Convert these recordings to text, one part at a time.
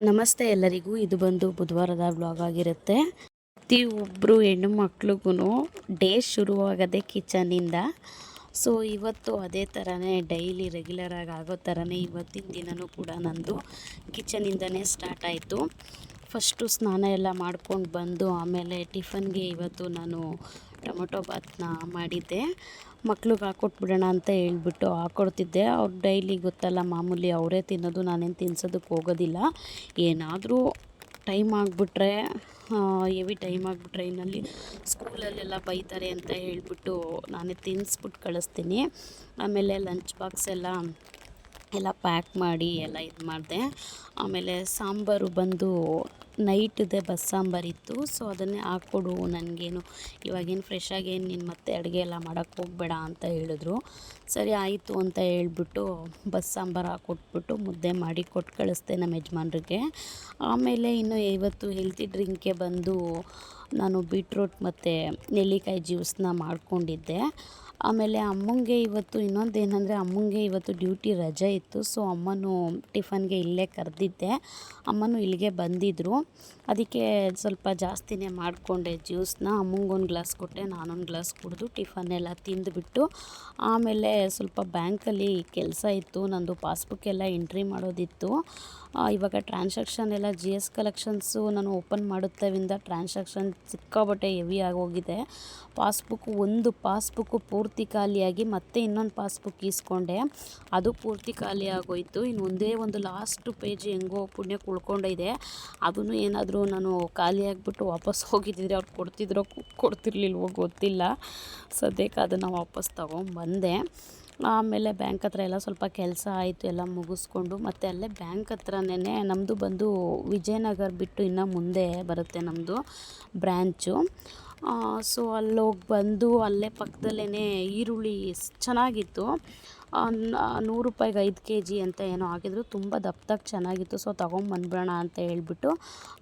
ನಮಸ್ತೆ ಎಲ್ಲರಿಗೂ. ಇದು ಬಂದು ಬುಧವಾರದ ವ್ಲಾಗ್ ಆಗಿರುತ್ತೆ. ಪ್ರತಿಯೊಬ್ಬರು ಹೆಣ್ಣು ಮಕ್ಳಿಗೂ ಡೇ ಶುರುವಾಗದೆ ಕಿಚನಿಂದ ಸೊ ಇವತ್ತು ಅದೇ ಥರನೇ ಡೈಲಿ ರೆಗ್ಯುಲರಾಗಿ ಆಗೋ ಥರನೇ ಇವತ್ತಿನ ದಿನವೂ ಕೂಡ ನಂದು ಕಿಚನಿಂದನೇ ಸ್ಟಾರ್ಟ್ ಆಯಿತು. ಫಸ್ಟು ಸ್ನಾನ ಎಲ್ಲ ಮಾಡ್ಕೊಂಡು ಬಂದು ಆಮೇಲೆ ಟಿಫನ್ಗೆ ಇವತ್ತು ನಾನು ಟೊಮೊಟೊ ಭಾತ್ನ ಮಾಡಿದ್ದೆ. ಮಕ್ಳಿಗೆ ಹಾಕ್ಕೊಟ್ಬಿಡೋಣ ಅಂತ ಹೇಳ್ಬಿಟ್ಟು ಹಾಕ್ಕೊಡ್ತಿದ್ದೆ ಅವ್ರು ಡೈಲಿ ಗೊತ್ತಲ್ಲ, ಮಾಮೂಲಿ ಅವರೇ ತಿನ್ನೋದು, ನಾನೇನು ತಿನ್ಸೋದಕ್ಕೆ ಹೋಗೋದಿಲ್ಲ. ಏನಾದರೂ ಟೈಮ್ ಆಗಿಬಿಟ್ರೆ ಹೆವಿ ಟೈಮ್ ಆಗಿಬಿಟ್ರೆ ಇನ್ನಲ್ಲಿ ಸ್ಕೂಲಲ್ಲೆಲ್ಲ ಬೈತಾರೆ ಅಂತ ಹೇಳ್ಬಿಟ್ಟು ನಾನೇ ತಿನ್ನಿಸ್ಬಿಟ್ಟು ಕಳಿಸ್ತೀನಿ. ಆಮೇಲೆ ಲಂಚ್ ಬಾಕ್ಸ್ ಎಲ್ಲ ಎಲ್ಲ ಪ್ಯಾಕ್ ಮಾಡಿ ಎಲ್ಲ ಇದು ಮಾಡಿದೆ. ಆಮೇಲೆ ಸಾಂಬಾರು ಬಂದು ನೈಟ್ದೆ ಬಸ್ಸಾಂಬಾರು ಇತ್ತು. ಸೊ ಅದನ್ನೇ ಹಾಕ್ಕೊಡು, ನನಗೇನು ಇವಾಗೇನು ಫ್ರೆಶ್ ಏನು ನೀನು ಮತ್ತೆ ಅಡುಗೆ ಎಲ್ಲ ಮಾಡೋಕ್ಕೆ ಹೋಗಬೇಡ ಅಂತ ಹೇಳಿದ್ರು. ಸರಿ ಆಯಿತು ಅಂತ ಹೇಳ್ಬಿಟ್ಟು ಬಸ್ಸಾಂಬಾರು ಹಾಕ್ಕೊಟ್ಬಿಟ್ಟು ಮುದ್ದೆ ಮಾಡಿ ಕೊಟ್ಟು ಕಳಿಸ್ದೆ ನಮ್ಮ ಯಜಮಾನ್ರಿಗೆ. ಆಮೇಲೆ ಇನ್ನು ಇವತ್ತು ಹೆಲ್ತಿ ಡ್ರಿಂಕ್ಗೆ ಬಂದು ನಾನು ಬೀಟ್ರೂಟ್ ಮತ್ತು ನೆಲ್ಲಿಕಾಯಿ ಜ್ಯೂಸನ್ನ ಮಾಡ್ಕೊಂಡಿದ್ದೆ. ಆಮೇಲೆ ಅಮ್ಮಂಗೆ ಇವತ್ತು ಇನ್ನೊಂದು ಏನಂದರೆ ಅಮ್ಮಂಗೆ ಇವತ್ತು ಡ್ಯೂಟಿ ರಜೆ ಇತ್ತು, ಸೊ ಅಮ್ಮನೂ ಟಿಫನ್ಗೆ ಇಲ್ಲೇ ಕರೆದಿದ್ದೆ. ಅಮ್ಮನೂ ಇಲ್ಲಿಗೆ ಬಂದಿದ್ದರು ಅದಕ್ಕೆ ಸ್ವಲ್ಪ ಜಾಸ್ತಿನೇ ಮಾಡಿಕೊಂಡೆ ಜ್ಯೂಸನ್ನ ಅಮ್ಮಂಗೊಂದು ಗ್ಲಾಸ್ ಕೊಟ್ಟೆ, ನಾನೊಂದು ಗ್ಲಾಸ್ ಕುಡಿದು ಟಿಫನ್ ಎಲ್ಲ ತಿಂದುಬಿಟ್ಟು ಆಮೇಲೆ ಸ್ವಲ್ಪ ಬ್ಯಾಂಕಲ್ಲಿ ಕೆಲಸ ಇತ್ತು, ನಂದು ಪಾಸ್ಬುಕ್ ಎಲ್ಲ ಎಂಟ್ರಿ ಮಾಡೋದಿತ್ತು. ಇವಾಗ ಟ್ರಾನ್ಸಾಕ್ಷನ್ ಎಲ್ಲ ಜಿ ಎಸ್ ಕಲೆಕ್ಷನ್ಸು ನಾನು ಓಪನ್ ಮಾಡುತ್ತವಿಂದ ಟ್ರಾನ್ಸಾಕ್ಷನ್ ಸಿಕ್ಕಾಬಟ್ಟೆ ಹೆವಿ ಆಗೋಗಿದೆ. ಪಾಸ್ಬುಕ್ ಒಂದು ಪಾಸ್ಬುಕ್ಕು ಪೂರ್ತಿ ಖಾಲಿಯಾಗಿ ಮತ್ತೆ ಇನ್ನೊಂದು ಪಾಸ್ಬುಕ್ ಈಸ್ಕೊಂಡೆ. ಅದು ಪೂರ್ತಿ ಖಾಲಿ ಆಗೋಯಿತು. ಇನ್ನು ಒಂದೇ ಒಂದು ಲಾಸ್ಟ್ ಪೇಜ್ ಹೆಂಗೋ ಪುಣ್ಯ ಉಳ್ಕೊಂಡಿದೆ. ಅದನ್ನು ಏನಾದರೂ ನಾನು ಖಾಲಿ ಆಗಿಬಿಟ್ಟು ವಾಪಸ್ ಹೋಗಿದ್ದಿದ್ರೆ ಅವ್ರು ಕೊಡ್ತಿದ್ರೋ ಕೊಡ್ತಿರ್ಲಿಲ್ವೋ ಗೊತ್ತಿಲ್ಲ. ಸದ್ಯಕ್ಕೆ ಅದನ್ನು ವಾಪಸ್ ತೊಗೊಂಬಂದೆ. ಆಮೇಲೆ ಬ್ಯಾಂಕ್ ಹತ್ರ ಎಲ್ಲ ಸ್ವಲ್ಪ ಕೆಲಸ ಆಯಿತು, ಎಲ್ಲ ಮುಗಿಸ್ಕೊಂಡು ಮತ್ತು ಅಲ್ಲೇ ಬ್ಯಾಂಕ್ ಹತ್ರನೇ ನಮ್ಮದು ಬಂದು ವಿಜಯನಗರ ಬಿಟ್ಟು ಇನ್ನು ಮುಂದೆ ಬರುತ್ತೆ ನಮ್ಮದು ಬ್ರ್ಯಾಂಚು ಸೊ ಅಲ್ಲಿ ಹೋಗಿ ಬಂದು ಅಲ್ಲೇ ಪಕ್ಕದಲ್ಲೇ ಈರುಳ್ಳಿ ಚೆನ್ನಾಗಿತ್ತು. ನೂರು ರೂಪಾಯಿಗೆ ಐದು ಕೆ ಜಿ ಅಂತ ಏನೋ ಹಾಕಿದ್ರು ತುಂಬ ದಪ್ಪದಾಗ ಚೆನ್ನಾಗಿತ್ತು. ಸೊ ತೊಗೊಂಬಂದ್ಬಿಡೋಣ ಅಂತ ಹೇಳ್ಬಿಟ್ಟು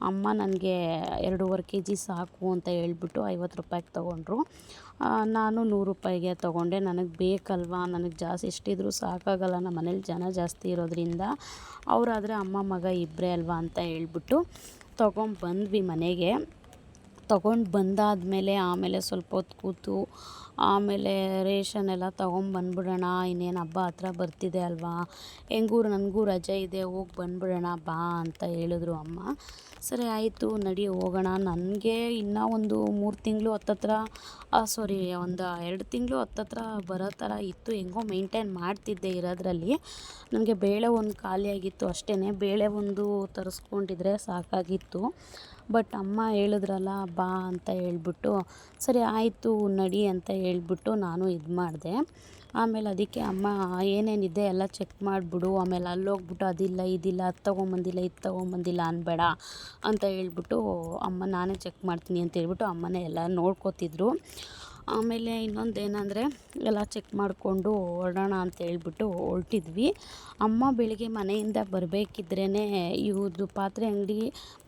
ಅಮ್ಮ ನನಗೆ ಎರಡೂವರೆ ಕೆ ಜಿ ಸಾಕು ಅಂತ ಹೇಳ್ಬಿಟ್ಟು ಐವತ್ತು ರೂಪಾಯಿಗೆ ತೊಗೊಂಡ್ರು. ನಾನು ನೂರು ರೂಪಾಯಿಗೆ ತೊಗೊಂಡೆ. ನನಗೆ ಬೇಕಲ್ವಾ? ನನಗೆ ಜಾಸ್ತಿ ಎಷ್ಟಿದ್ರು ಸಾಕಾಗಲ್ಲ. ನಮ್ಮ ಮನೇಲಿ ಜನ ಜಾಸ್ತಿ ಇರೋದ್ರಿಂದ ಅವರಾದರೆ ಅಮ್ಮ ಮಗ ಇಬ್ಬರೇ ಅಲ್ವಾ ಅಂತ ಹೇಳ್ಬಿಟ್ಟು ತೊಗೊಂಬಂದ್ವಿ ಮನೆಗೆ. ತೊಗೊಂಡು ಬಂದಾದಮೇಲೆ ಆಮೇಲೆ ಸ್ವಲ್ಪ ಹೊತ್ತು ಕೂತು, ಆಮೇಲೆ ರೇಷನ್ ಎಲ್ಲ ತೊಗೊಂಬಂದ್ಬಿಡೋಣ ಇನ್ನೇನು ಹಬ್ಬ ಹತ್ರ ಬರ್ತಿದೆ ಅಲ್ವಾ? ಹೆಂಗೂ ನನಗೂ ರಜೆ ಇದೆ, ಹೋಗಿ ಬಂದ್ಬಿಡೋಣ ಬಾ ಅಂತ ಹೇಳಿದ್ರು ಅಮ್ಮ. ಸರಿ ಆಯಿತು, ನಡಿ ಹೋಗೋಣ. ನನಗೆ ಇನ್ನೂ ಒಂದು ಮೂರು ತಿಂಗಳು ಹತ್ತತ್ರ ಸಾರಿ ಒಂದು ಎರಡು ತಿಂಗಳು ಹತ್ತತ್ರ ಬರೋ ಥರ ಇತ್ತು. ಹೆಂಗೋ ಮೇಂಟೈನ್ ಮಾಡ್ತಿದ್ದೆ ಇರೋದ್ರಲ್ಲಿ. ನನಗೆ ಬೇಳೆ ಒಂದು ಖಾಲಿಯಾಗಿತ್ತು ಅಷ್ಟೇ ಬೇಳೆ ಒಂದು ತರಿಸ್ಕೊಂಡಿದ್ರೆ ಸಾಕಾಗಿತ್ತು. ಬಟ್ ಅಮ್ಮ ಹೇಳಿದ್ರಲ್ಲ, ಬಾ ಅಂತ ಹೇಳ್ಬಿಟ್ಟು, ಸರಿ ಆಯಿತು, ನಡಿ ಅಂತ ಹೇಳ್ಬಿಟ್ಟು ನಾನು ಇದು ಮಾಡಿದೆ ಆಮೇಲೆ ಅದಕ್ಕೆ ಅಮ್ಮ ಏನೇನಿದೆ ಎಲ್ಲ ಚೆಕ್ ಮಾಡಿಬಿಡು. ಆಮೇಲೆ ಅಲ್ಲೋಗ್ಬಿಟ್ಟು ಅದಿಲ್ಲ, ಇದಿಲ್ಲ, ಅದು ತೊಗೊಂಬಂದಿಲ್ಲ, ಇದು ತೊಗೊಂಬಂದಿಲ್ಲ ಅನ್ಬೇಡ ಅಂತ ಹೇಳ್ಬಿಟ್ಟು ಅಮ್ಮ, ನಾನೇ ಚೆಕ್ ಮಾಡ್ತೀನಿ ಅಂತ ಹೇಳ್ಬಿಟ್ಟು ಅಮ್ಮನೇ ಎಲ್ಲ ನೋಡ್ಕೋತಿದ್ರು. ಆಮೇಲೆ ಇನ್ನೊಂದು ಏನಂದರೆ, ಎಲ್ಲ ಚೆಕ್ ಮಾಡಿಕೊಂಡು ಹೊರಡೋಣ ಅಂತ ಹೇಳ್ಬಿಟ್ಟು ಹೊರಟಿದ್ವಿ. ಅಮ್ಮ ಬೆಳಿಗ್ಗೆ ಮನೆಯಿಂದ ಬರಬೇಕಿದ್ರೇ ಇವ್ರದ್ದು ಪಾತ್ರೆ ಅಂಗಡಿ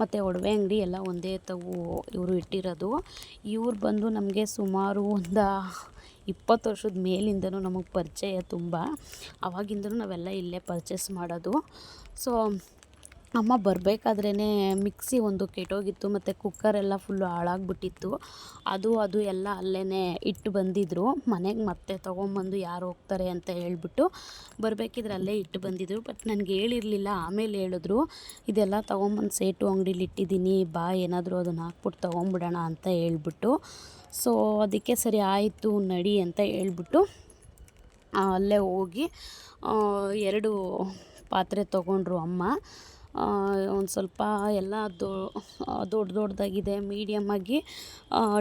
ಮತ್ತು ಒಡವೆ ಅಂಗಡಿ ಎಲ್ಲ ಒಂದೇ ತವು ಇವರು ಇಟ್ಟಿರೋದು. ಇವ್ರು ಬಂದು ನಮಗೆ ಸುಮಾರು ಒಂದು ಇಪ್ಪತ್ತು ವರ್ಷದ ಮೇಲಿಂದನೂ ನಮಗೆ ಪರಿಚಯ ತುಂಬ. ಅವಾಗಿಂದನೂ ನಾವೆಲ್ಲ ಇಲ್ಲೇ ಪರ್ಚೇಸ್ ಮಾಡೋದು. ಸೊ ಅಮ್ಮ ಬರಬೇಕಾದ್ರೇ ಮಿಕ್ಸಿ ಒಂದು ಕೆಟ್ಟೋಗಿತ್ತು, ಮತ್ತು ಕುಕ್ಕರೆಲ್ಲ ಫುಲ್ಲು ಹಾಳಾಗ್ಬಿಟ್ಟಿತ್ತು. ಅದು ಅದು ಎಲ್ಲ ಅಲ್ಲೇ ಇಟ್ಟು ಬಂದಿದ್ದರು ಮನೆಗೆ ಮತ್ತೆ ತೊಗೊಂಬಂದು ಯಾರು ಹೋಗ್ತಾರೆ ಅಂತ ಹೇಳಿಬಿಟ್ಟು ಬರಬೇಕಿದ್ರೆ ಅಲ್ಲೇ ಇಟ್ಟು ಬಂದಿದ್ದರು ಬಟ್ ನನಗೆ ಹೇಳಿರಲಿಲ್ಲ, ಆಮೇಲೆ ಹೇಳಿದ್ರು, ಇದೆಲ್ಲ ತೊಗೊಂಬಂದು ಸೇಟು ಅಂಗಡೀಲಿ ಇಟ್ಟಿದ್ದೀನಿ ಬಾ ಏನಾದರೂ ಅದನ್ನು ಹಾಕ್ಬಿಟ್ಟು ತೊಗೊಂಬಿಡೋಣ ಅಂತ ಹೇಳ್ಬಿಟ್ಟು. ಸೊ, ಅದಕ್ಕೆ ಸರಿ ಆಯಿತು ನಡಿ ಅಂತ ಹೇಳ್ಬಿಟ್ಟು ಅಲ್ಲೇ ಹೋಗಿ ಎರಡು ಪಾತ್ರೆ ತೊಗೊಂಡ್ರು ಅಮ್ಮ. ಒಂದು ಸ್ವಲ್ಪ ಎಲ್ಲ ದೊಡ್ಡ ದೊಡ್ಡದಾಗಿದೆ ಮೀಡಿಯಮ್ಮಾಗಿ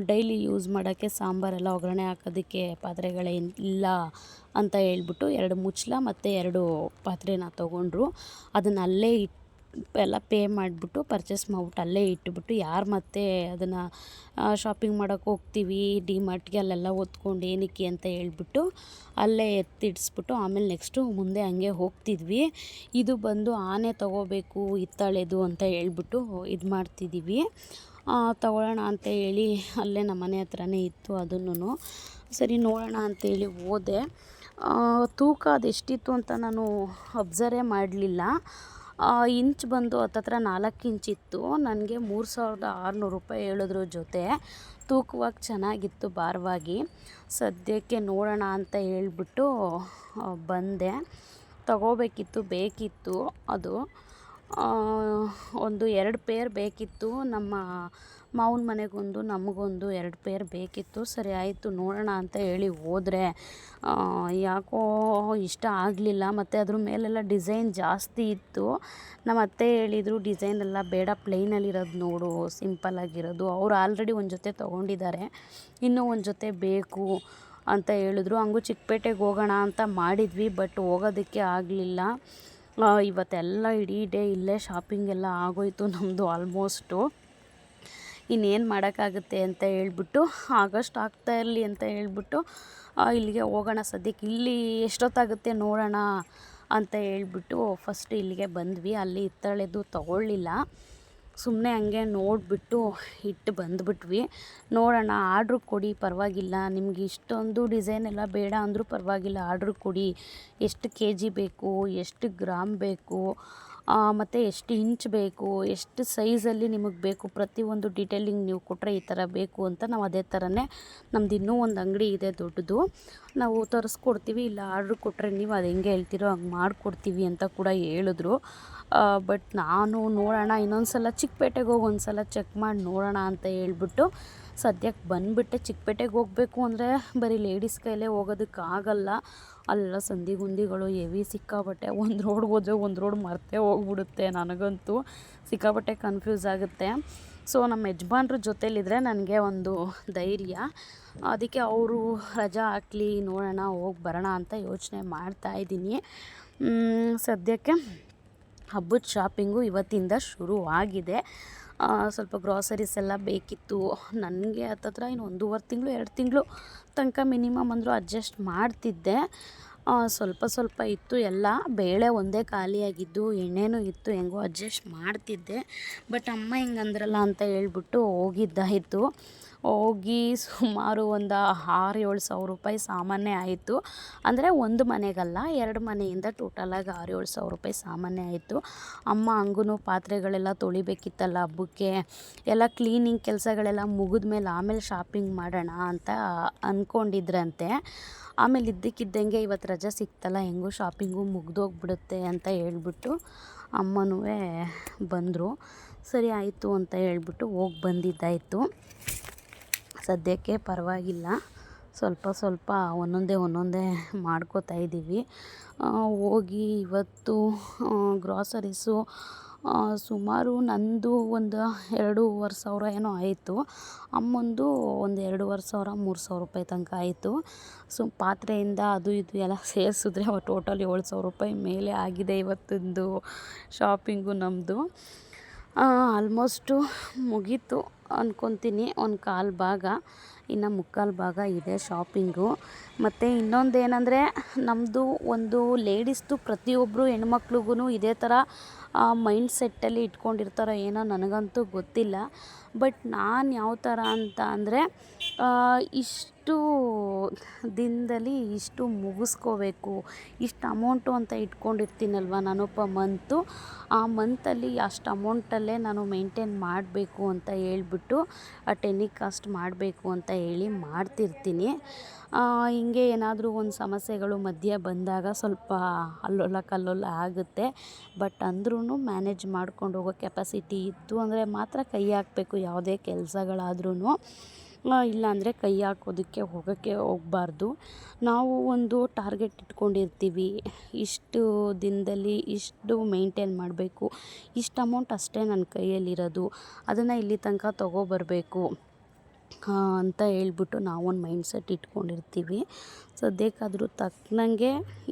ಡೈಲಿ ಯೂಸ್ ಮಾಡೋಕ್ಕೆ ಸಾಂಬಾರೆಲ್ಲ ಒಗ್ಗರಣೆ ಹಾಕೋದಕ್ಕೆ ಪಾತ್ರೆಗಳೇನು ಇಲ್ಲ ಅಂತ ಹೇಳ್ಬಿಟ್ಟು ಎರಡು ಮುಚ್ಚಲ ಮತ್ತು ಎರಡು ಪಾತ್ರೆನ ತೊಗೊಂಡ್ರು. ಅದನ್ನು ಅಲ್ಲೇ ಇಟ್ಟು ಎಲ್ಲ ಪೇ ಮಾಡಿಬಿಟ್ಟು ಪರ್ಚೇಸ್ ಮಾಡ್ಬಿಟ್ಟು ಅಲ್ಲೇ ಇಟ್ಬಿಟ್ಟು ಯಾರು ಮತ್ತೆ ಅದನ್ನು ಶಾಪಿಂಗ್ ಮಾಡೋಕ್ಕೆ ಹೋಗ್ತೀವಿ ಡಿ ಮಾರ್ಟ್ಗೆ ಅಲ್ಲೆಲ್ಲ ಓದ್ಕೊಂಡು ಏನಕ್ಕೆ ಅಂತ ಹೇಳ್ಬಿಟ್ಟು ಅಲ್ಲೇ ಎತ್ತಿಡಿಸ್ಬಿಟ್ಟು ಆಮೇಲೆ ನೆಕ್ಸ್ಟು ಮುಂದೆ ಹಂಗೆ ಹೋಗ್ತಿದ್ವಿ. ಇದು ಬಂದು ಆನೆ ತೊಗೋಬೇಕು, ಹಿತ್ತಾಳೆದು ಅಂತ ಹೇಳ್ಬಿಟ್ಟು ಇದು ಮಾಡ್ತಿದ್ದೀವಿ ತಗೊಳ್ಳೋಣ ಅಂತ ಹೇಳಿ ಅಲ್ಲೇ ನಮ್ಮ ಮನೆ ಹತ್ರನೇ ಇತ್ತು ಅದನ್ನು. ಸರಿ, ನೋಡೋಣ ಅಂತೇಳಿ ಹೋದೆ. ತೂಕ ಅದೆಷ್ಟಿತ್ತು ಅಂತ ನಾನು ಅಬ್ಸರ್ವೇ ಮಾಡಲಿಲ್ಲ. ಇಂಚ್ ಬಂದು ಹತ್ತತ್ರ ನಾಲ್ಕು ಇಂಚ್ ಇತ್ತು. ನನಗೆ ಮೂರು ಸಾವಿರದ ಆರುನೂರು ರೂಪಾಯಿ ಹೇಳಿದ್ರು ಜೊತೆ. ತೂಕವಾಗಿ ಚೆನ್ನಾಗಿತ್ತು ಭಾರವಾಗಿ. ಸದ್ಯಕ್ಕೆ ನೋಡೋಣ ಅಂತ ಹೇಳಿಬಿಟ್ಟು ಬಂದೆ. ತಗೋಬೇಕಿತ್ತು, ಬೇಕಿತ್ತು. ಅದು ಒಂದು ಎರಡು ಪೇರ್ ಬೇಕಿತ್ತು. ನಮ್ಮ ಮಾವನ ಮನೆಗೊಂದು, ನಮಗೊಂದು ಎರಡು ಪೇರ್ ಬೇಕಿತ್ತು. ಸರಿ ಆಯಿತು, ನೋಡೋಣ ಅಂತ ಹೇಳಿ ಹೋದರೆ ಯಾಕೋ ಇಷ್ಟ ಆಗಲಿಲ್ಲ. ಮತ್ತು ಅದ್ರ ಮೇಲೆಲ್ಲ ಡಿಸೈನ್ ಜಾಸ್ತಿ ಇತ್ತು. ನಮ್ಮ ಅತ್ತೆ ಹೇಳಿದರು, ಡಿಸೈನ್ ಎಲ್ಲ ಬೇಡ, ಪ್ಲೈನಲ್ಲಿರೋದು ನೋಡು ಸಿಂಪಲ್ಲಾಗಿರೋದು ಅವ್ರು ಆಲ್ರೆಡಿ ಒಂದು ಜೊತೆ ತೊಗೊಂಡಿದ್ದಾರೆ. ಇನ್ನೂ ಒಂದು ಜೊತೆ ಬೇಕು ಅಂತ ಹೇಳಿದ್ರು. ಹಂಗೂ ಚಿಕ್ಕಪೇಟೆಗೆ ಹೋಗೋಣ ಅಂತ ಮಾಡಿದ್ವಿ, ಬಟ್ ಹೋಗೋದಕ್ಕೆ ಆಗಲಿಲ್ಲ. ಇವತ್ತೆಲ್ಲ ಇಡೀ ಡೇ ಇಲ್ಲೇ ಶಾಪಿಂಗ್ ಎಲ್ಲ ಆಗೋಯ್ತು ನಮ್ಮದು ಆಲ್ಮೋಸ್ಟು. ಇನ್ನೇನು ಮಾಡೋಕ್ಕಾಗುತ್ತೆ ಅಂತ ಹೇಳ್ಬಿಟ್ಟು ಆಗಸ್ಟ್ ಆಗ್ತಾ ಇರಲಿ ಅಂತ ಹೇಳ್ಬಿಟ್ಟು ಇಲ್ಲಿಗೆ ಹೋಗೋಣ ಸದ್ಯಕ್ಕೆ. ಇಲ್ಲಿ ಎಷ್ಟೊತ್ತಾಗುತ್ತೆ ನೋಡೋಣ ಅಂತ ಹೇಳ್ಬಿಟ್ಟು ಫಸ್ಟ್ ಇಲ್ಲಿಗೆ ಬಂದ್ವಿ. ಅಲ್ಲಿ ಹಿತ್ತಳೆದು ತಗೊಳ್ಳಿಲ್ಲ. ಸುಮ್ಮನೆ ಹಂಗೆ ನೋಡಿಬಿಟ್ಟು ಇಟ್ಟು ಬಂದುಬಿಟ್ವಿ. ನೋಡೋಣ, ಆರ್ಡ್ರ್ ಕೊಡಿ, ಪರವಾಗಿಲ್ಲ. ನಿಮ್ಗೆ ಇಷ್ಟೊಂದು ಡಿಸೈನ್ ಎಲ್ಲ ಬೇಡ ಅಂದರೂ ಪರವಾಗಿಲ್ಲ. ಆರ್ಡ್ರ್ ಕೊಡಿ. ಎಷ್ಟು ಕೆ ಜಿ ಬೇಕು, ಎಷ್ಟು ಗ್ರಾಮ್ ಬೇಕು ಮತ್ತು ಎಷ್ಟು ಇಂಚ್ ಬೇಕು, ಎಷ್ಟು ಸೈಜಲ್ಲಿ ನಿಮಗೆ ಬೇಕು, ಪ್ರತಿಯೊಂದು ಡೀಟೇಲಿಂಗ್ ನೀವು ಕೊಟ್ಟರೆ ಈ ಥರ ಬೇಕು ಅಂತ ನಾವು ಅದೇ ಥರನೇ ನಮ್ದು ಇನ್ನೂ ಒಂದು ಅಂಗಡಿ ಇದೆ ದೊಡ್ಡದು. ನಾವು ತರಿಸ್ಕೊಡ್ತೀವಿ, ಇಲ್ಲ ಆರ್ಡ್ರ್ ಕೊಟ್ಟರೆ ನೀವು ಅದು ಹೆಂಗೆ ಹೇಳ್ತೀರೋ ಹಂಗೆ ಮಾಡಿಕೊಡ್ತೀವಿ ಅಂತ ಕೂಡ ಹೇಳಿದ್ರು. ಬಟ್ ನಾನು ನೋಡೋಣ ಇನ್ನೊಂದು ಸಲ ಚಿಕ್ಕಪೇಟೆಗೆ ಹೋಗಿ ಒಂದು ಸಲ ಚೆಕ್ ಮಾಡಿ ನೋಡೋಣ ಅಂತ ಹೇಳ್ಬಿಟ್ಟು ಸದ್ಯಕ್ಕೆ ಬಂದುಬಿಟ್ಟೆ, ಚಿಕ್ಕಪೇಟೆಗೆ ಹೋಗಬೇಕು ಅಂದರೆ ಬರೀ ಲೇಡೀಸ್ ಕೈಲೇ ಹೋಗೋದಕ್ಕಾಗಲ್ಲ ಅಲ್ಲೆಲ್ಲ ಸಂಧಿ ಗುಂದಿಗಳು ಹೆವಿ ಸಿಕ್ಕಾಬಟ್ಟೆ ಒಂದು ರೋಡ್ ಹೋದರೆ ಒಂದು ರೋಡ್ ಮರ್ತೇ ಹೋಗ್ಬಿಡುತ್ತೆ ನನಗಂತೂ. ಸಿಕ್ಕಾಬಟ್ಟೆ ಕನ್ಫ್ಯೂಸ್ ಆಗುತ್ತೆ. ಸೊ ನಮ್ಮ ಯಜಮಾನ್ರ ಜೊತೇಲಿದ್ರೆ ನನಗೆ ಒಂದು ಧೈರ್ಯ. ಅದಕ್ಕೆ ಅವರು ರಜಾ ಹಾಕ್ಲಿ, ನೋಡೋಣ, ಹೋಗಿ ಬರೋಣ ಅಂತ ಯೋಚನೆ ಮಾಡ್ತಾ ಇದ್ದೀನಿ. ಸದ್ಯಕ್ಕೆ ಹಬ್ಬದ ಶಾಪಿಂಗು ಇವತ್ತಿಂದ ಶುರುವಾಗಿದೆ. ಸ್ವಲ್ಪ ಗ್ರಾಸರೀಸ್ ಎಲ್ಲ ಬೇಕಿತ್ತು. ನನಗೆ ಹತ್ತತ್ರ ಇನ್ನು ಒಂದೂವರೆ ತಿಂಗಳು, ಎರಡು ತಿಂಗಳು ತನಕ ಮಿನಿಮಮ್ ಅಂದರೂ ಅಡ್ಜಸ್ಟ್ ಮಾಡ್ತಿದ್ದೆ. ಸ್ವಲ್ಪ ಸ್ವಲ್ಪ ಇತ್ತು ಎಲ್ಲ. ಬೇಳೆ ಒಂದೇ ಖಾಲಿಯಾಗಿದ್ದು, ಎಣ್ಣೆನೂ ಇತ್ತು, ಹೆಂಗೋ ಅಡ್ಜಸ್ಟ್ ಮಾಡ್ತಿದ್ದೆ. ಬಟ್ ಅಮ್ಮ ಹೆಂಗಂದ್ರಲ್ಲ ಅಂತ ಹೇಳ್ಬಿಟ್ಟು ಹೋಗಿದ್ದಾಯಿತು ಹೋಗಿ ಸುಮಾರು ಒಂದು ಆರು ಏಳು ಸಾವಿರ ರೂಪಾಯಿ ಸಾಮಾನ್ಯ ಆಯಿತು. ಅಂದರೆ ಒಂದು ಮನೆಗಲ್ಲ, ಎರಡು ಮನೆಯಿಂದ ಟೋಟಲಾಗಿ ಆರು ಏಳು ಸಾವಿರ ರೂಪಾಯಿ ಸಾಮಾನ್ಯ ಆಯಿತು. ಅಮ್ಮ ಹಂಗೂ ಪಾತ್ರೆಗಳೆಲ್ಲ ತೊಳಿಬೇಕಿತ್ತಲ್ಲ ಹಬ್ಬಕ್ಕೆ. ಎಲ್ಲ ಕ್ಲೀನಿಂಗ್ ಕೆಲಸಗಳೆಲ್ಲ ಮುಗಿದ್ಮೇಲೆ ಆಮೇಲೆ ಶಾಪಿಂಗ್ ಮಾಡೋಣ ಅಂತ ಅಂದ್ಕೊಂಡಿದ್ರಂತೆ ಆಮೇಲೆ ಇದ್ದಕ್ಕಿದ್ದಂಗೆ ಇವತ್ತು ರಜೆ ಸಿಕ್ತಲ್ಲ, ಹೆಂಗೂ ಶಾಪಿಂಗು ಮುಗ್ದೋಗ್ಬಿಡುತ್ತೆ ಅಂತ ಹೇಳ್ಬಿಟ್ಟು ಅಮ್ಮನೂ ಬಂದರು. ಸರಿ ಆಯಿತು ಅಂತ ಹೇಳ್ಬಿಟ್ಟು ಹೋಗಿ ಬಂದಿದ್ದಾಯಿತು. ಸದ್ಯಕ್ಕೆ ಪರವಾಗಿಲ್ಲ. ಸ್ವಲ್ಪ ಸ್ವಲ್ಪ ಒಂದೊಂದೇ ಒಂದೊಂದೇ ಮಾಡ್ಕೋತಾ ಇದ್ದೀವಿ. ಹೋಗಿ ಇವತ್ತು ಗ್ರಾಸರೀಸು ಸುಮಾರು ನಂದು ಒಂದು ಎರಡೂವರೆ ಸಾವಿರ ಏನೋ ಆಯಿತು. ಅಮ್ಮಂದು ಒಂದು ಎರಡೂವರೆ ಸಾವಿರ, ಮೂರು ಸಾವಿರ ರೂಪಾಯಿ ತನಕ ಆಯಿತು. ಸೊ, ಪಾತ್ರೆಯಿಂದ ಅದು ಇದು ಎಲ್ಲ ಸೇರಿಸಿದ್ರೆ ಟೋಟಲ್ ಏಳು ಸಾವಿರ ರೂಪಾಯಿ ಮೇಲೆ ಆಗಿದೆ ಇವತ್ತಿಂದು ಶಾಪಿಂಗು ನಮ್ಮದು ಆಲ್ಮೋಸ್ಟು ಮುಗೀತು ಅಂದ್ಕೊತೀನಿ ಒಂದು ಕಾಲು ಭಾಗ, ಇನ್ನು ಮುಕ್ಕಾಲು ಭಾಗ ಇದೆ ಶಾಪಿಂಗು. ಮತ್ತು ಇನ್ನೊಂದು ಏನಂದರೆ ನಮ್ಮದು ಒಂದು ಲೇಡೀಸ್ದು ಪ್ರತಿಯೊಬ್ಬರು ಹೆಣ್ಮಕ್ಳಿಗೂ ಇದೇ ಥರ ಮೈಂಡ್ ಸೆಟ್ಟಲ್ಲಿ ಇಟ್ಕೊಂಡಿರ್ತಾರೋ ಏನೋ ನನಗಂತೂ ಗೊತ್ತಿಲ್ಲ. ಬಟ್ ನಾನು ಯಾವ ಥರ ಅಂತ ಅಂದರೆ ಇಷ್ಟು ದಿನದಲ್ಲಿ ಇಷ್ಟು ಮುಗಿಸ್ಕೋಬೇಕು, ಇಷ್ಟು ಅಮೌಂಟು ಅಂತ ಇಟ್ಕೊಂಡಿರ್ತೀನಲ್ವ ನಾನು ಪ ಮಂತು, ಆ ಮಂತಲ್ಲಿ ಅಷ್ಟು ಅಮೌಂಟಲ್ಲೇ ನಾನು ಮೇಂಟೈನ್ ಮಾಡಬೇಕು ಅಂತ ಹೇಳ್ಬಿಟ್ಟು ಟೆಲಿಕಾಸ್ಟ್ ಮಾಡಬೇಕು ಅಂತ ಹೇಳಿ ಮಾಡ್ತಿರ್ತೀನಿ. ಹಿಂಗೆ ಏನಾದರೂ ಒಂದು ಸಮಸ್ಯೆಗಳು ಮಧ್ಯೆ ಬಂದಾಗ ಸ್ವಲ್ಪ ಅಲ್ಲೋಲ ಕಲ್ಲೋಲ ಆಗುತ್ತೆ. ಬಟ್ ಅಂದ್ರೂ ಮ್ಯಾನೇಜ್ ಮಾಡ್ಕೊಂಡು ಹೋಗೋ ಕೆಪಾಸಿಟಿ ಇತ್ತು. ಅಂದರೆ ಮಾತ್ರ ಕೈ ಹಾಕಬೇಕು ಯಾವುದೇ ಕೆಲಸಗಳಾದ್ರೂ ಇಲ್ಲಾಂದರೆ ಕೈ ಹಾಕೋದಕ್ಕೆ, ಹೋಗೋಕ್ಕೆ ಹೋಗಬಾರ್ದು. ನಾವು ಒಂದು ಟಾರ್ಗೆಟ್ ಇಟ್ಕೊಂಡಿರ್ತೀವಿ. ಇಷ್ಟು ದಿನದಲ್ಲಿ ಇಷ್ಟು ಮೈಂಟೇನ್ ಮಾಡಬೇಕು. ಇಷ್ಟು ಅಮೌಂಟ್ ಅಷ್ಟೇ ನನ್ನ ಕೈಯಲ್ಲಿರೋದು. ಅದನ್ನು ಇಲ್ಲಿ ತನಕ ತೊಗೊಬರಬೇಕು ಅಂತ ಹೇಳ್ಬಿಟ್ಟು ನಾವೊಂದು ಮೈಂಡ್ ಸೆಟ್ ಇಟ್ಕೊಂಡಿರ್ತೀವಿ ಸದ್ಯಕ್ಕಾದರೂ ತಕ್ಕನಂಗೆ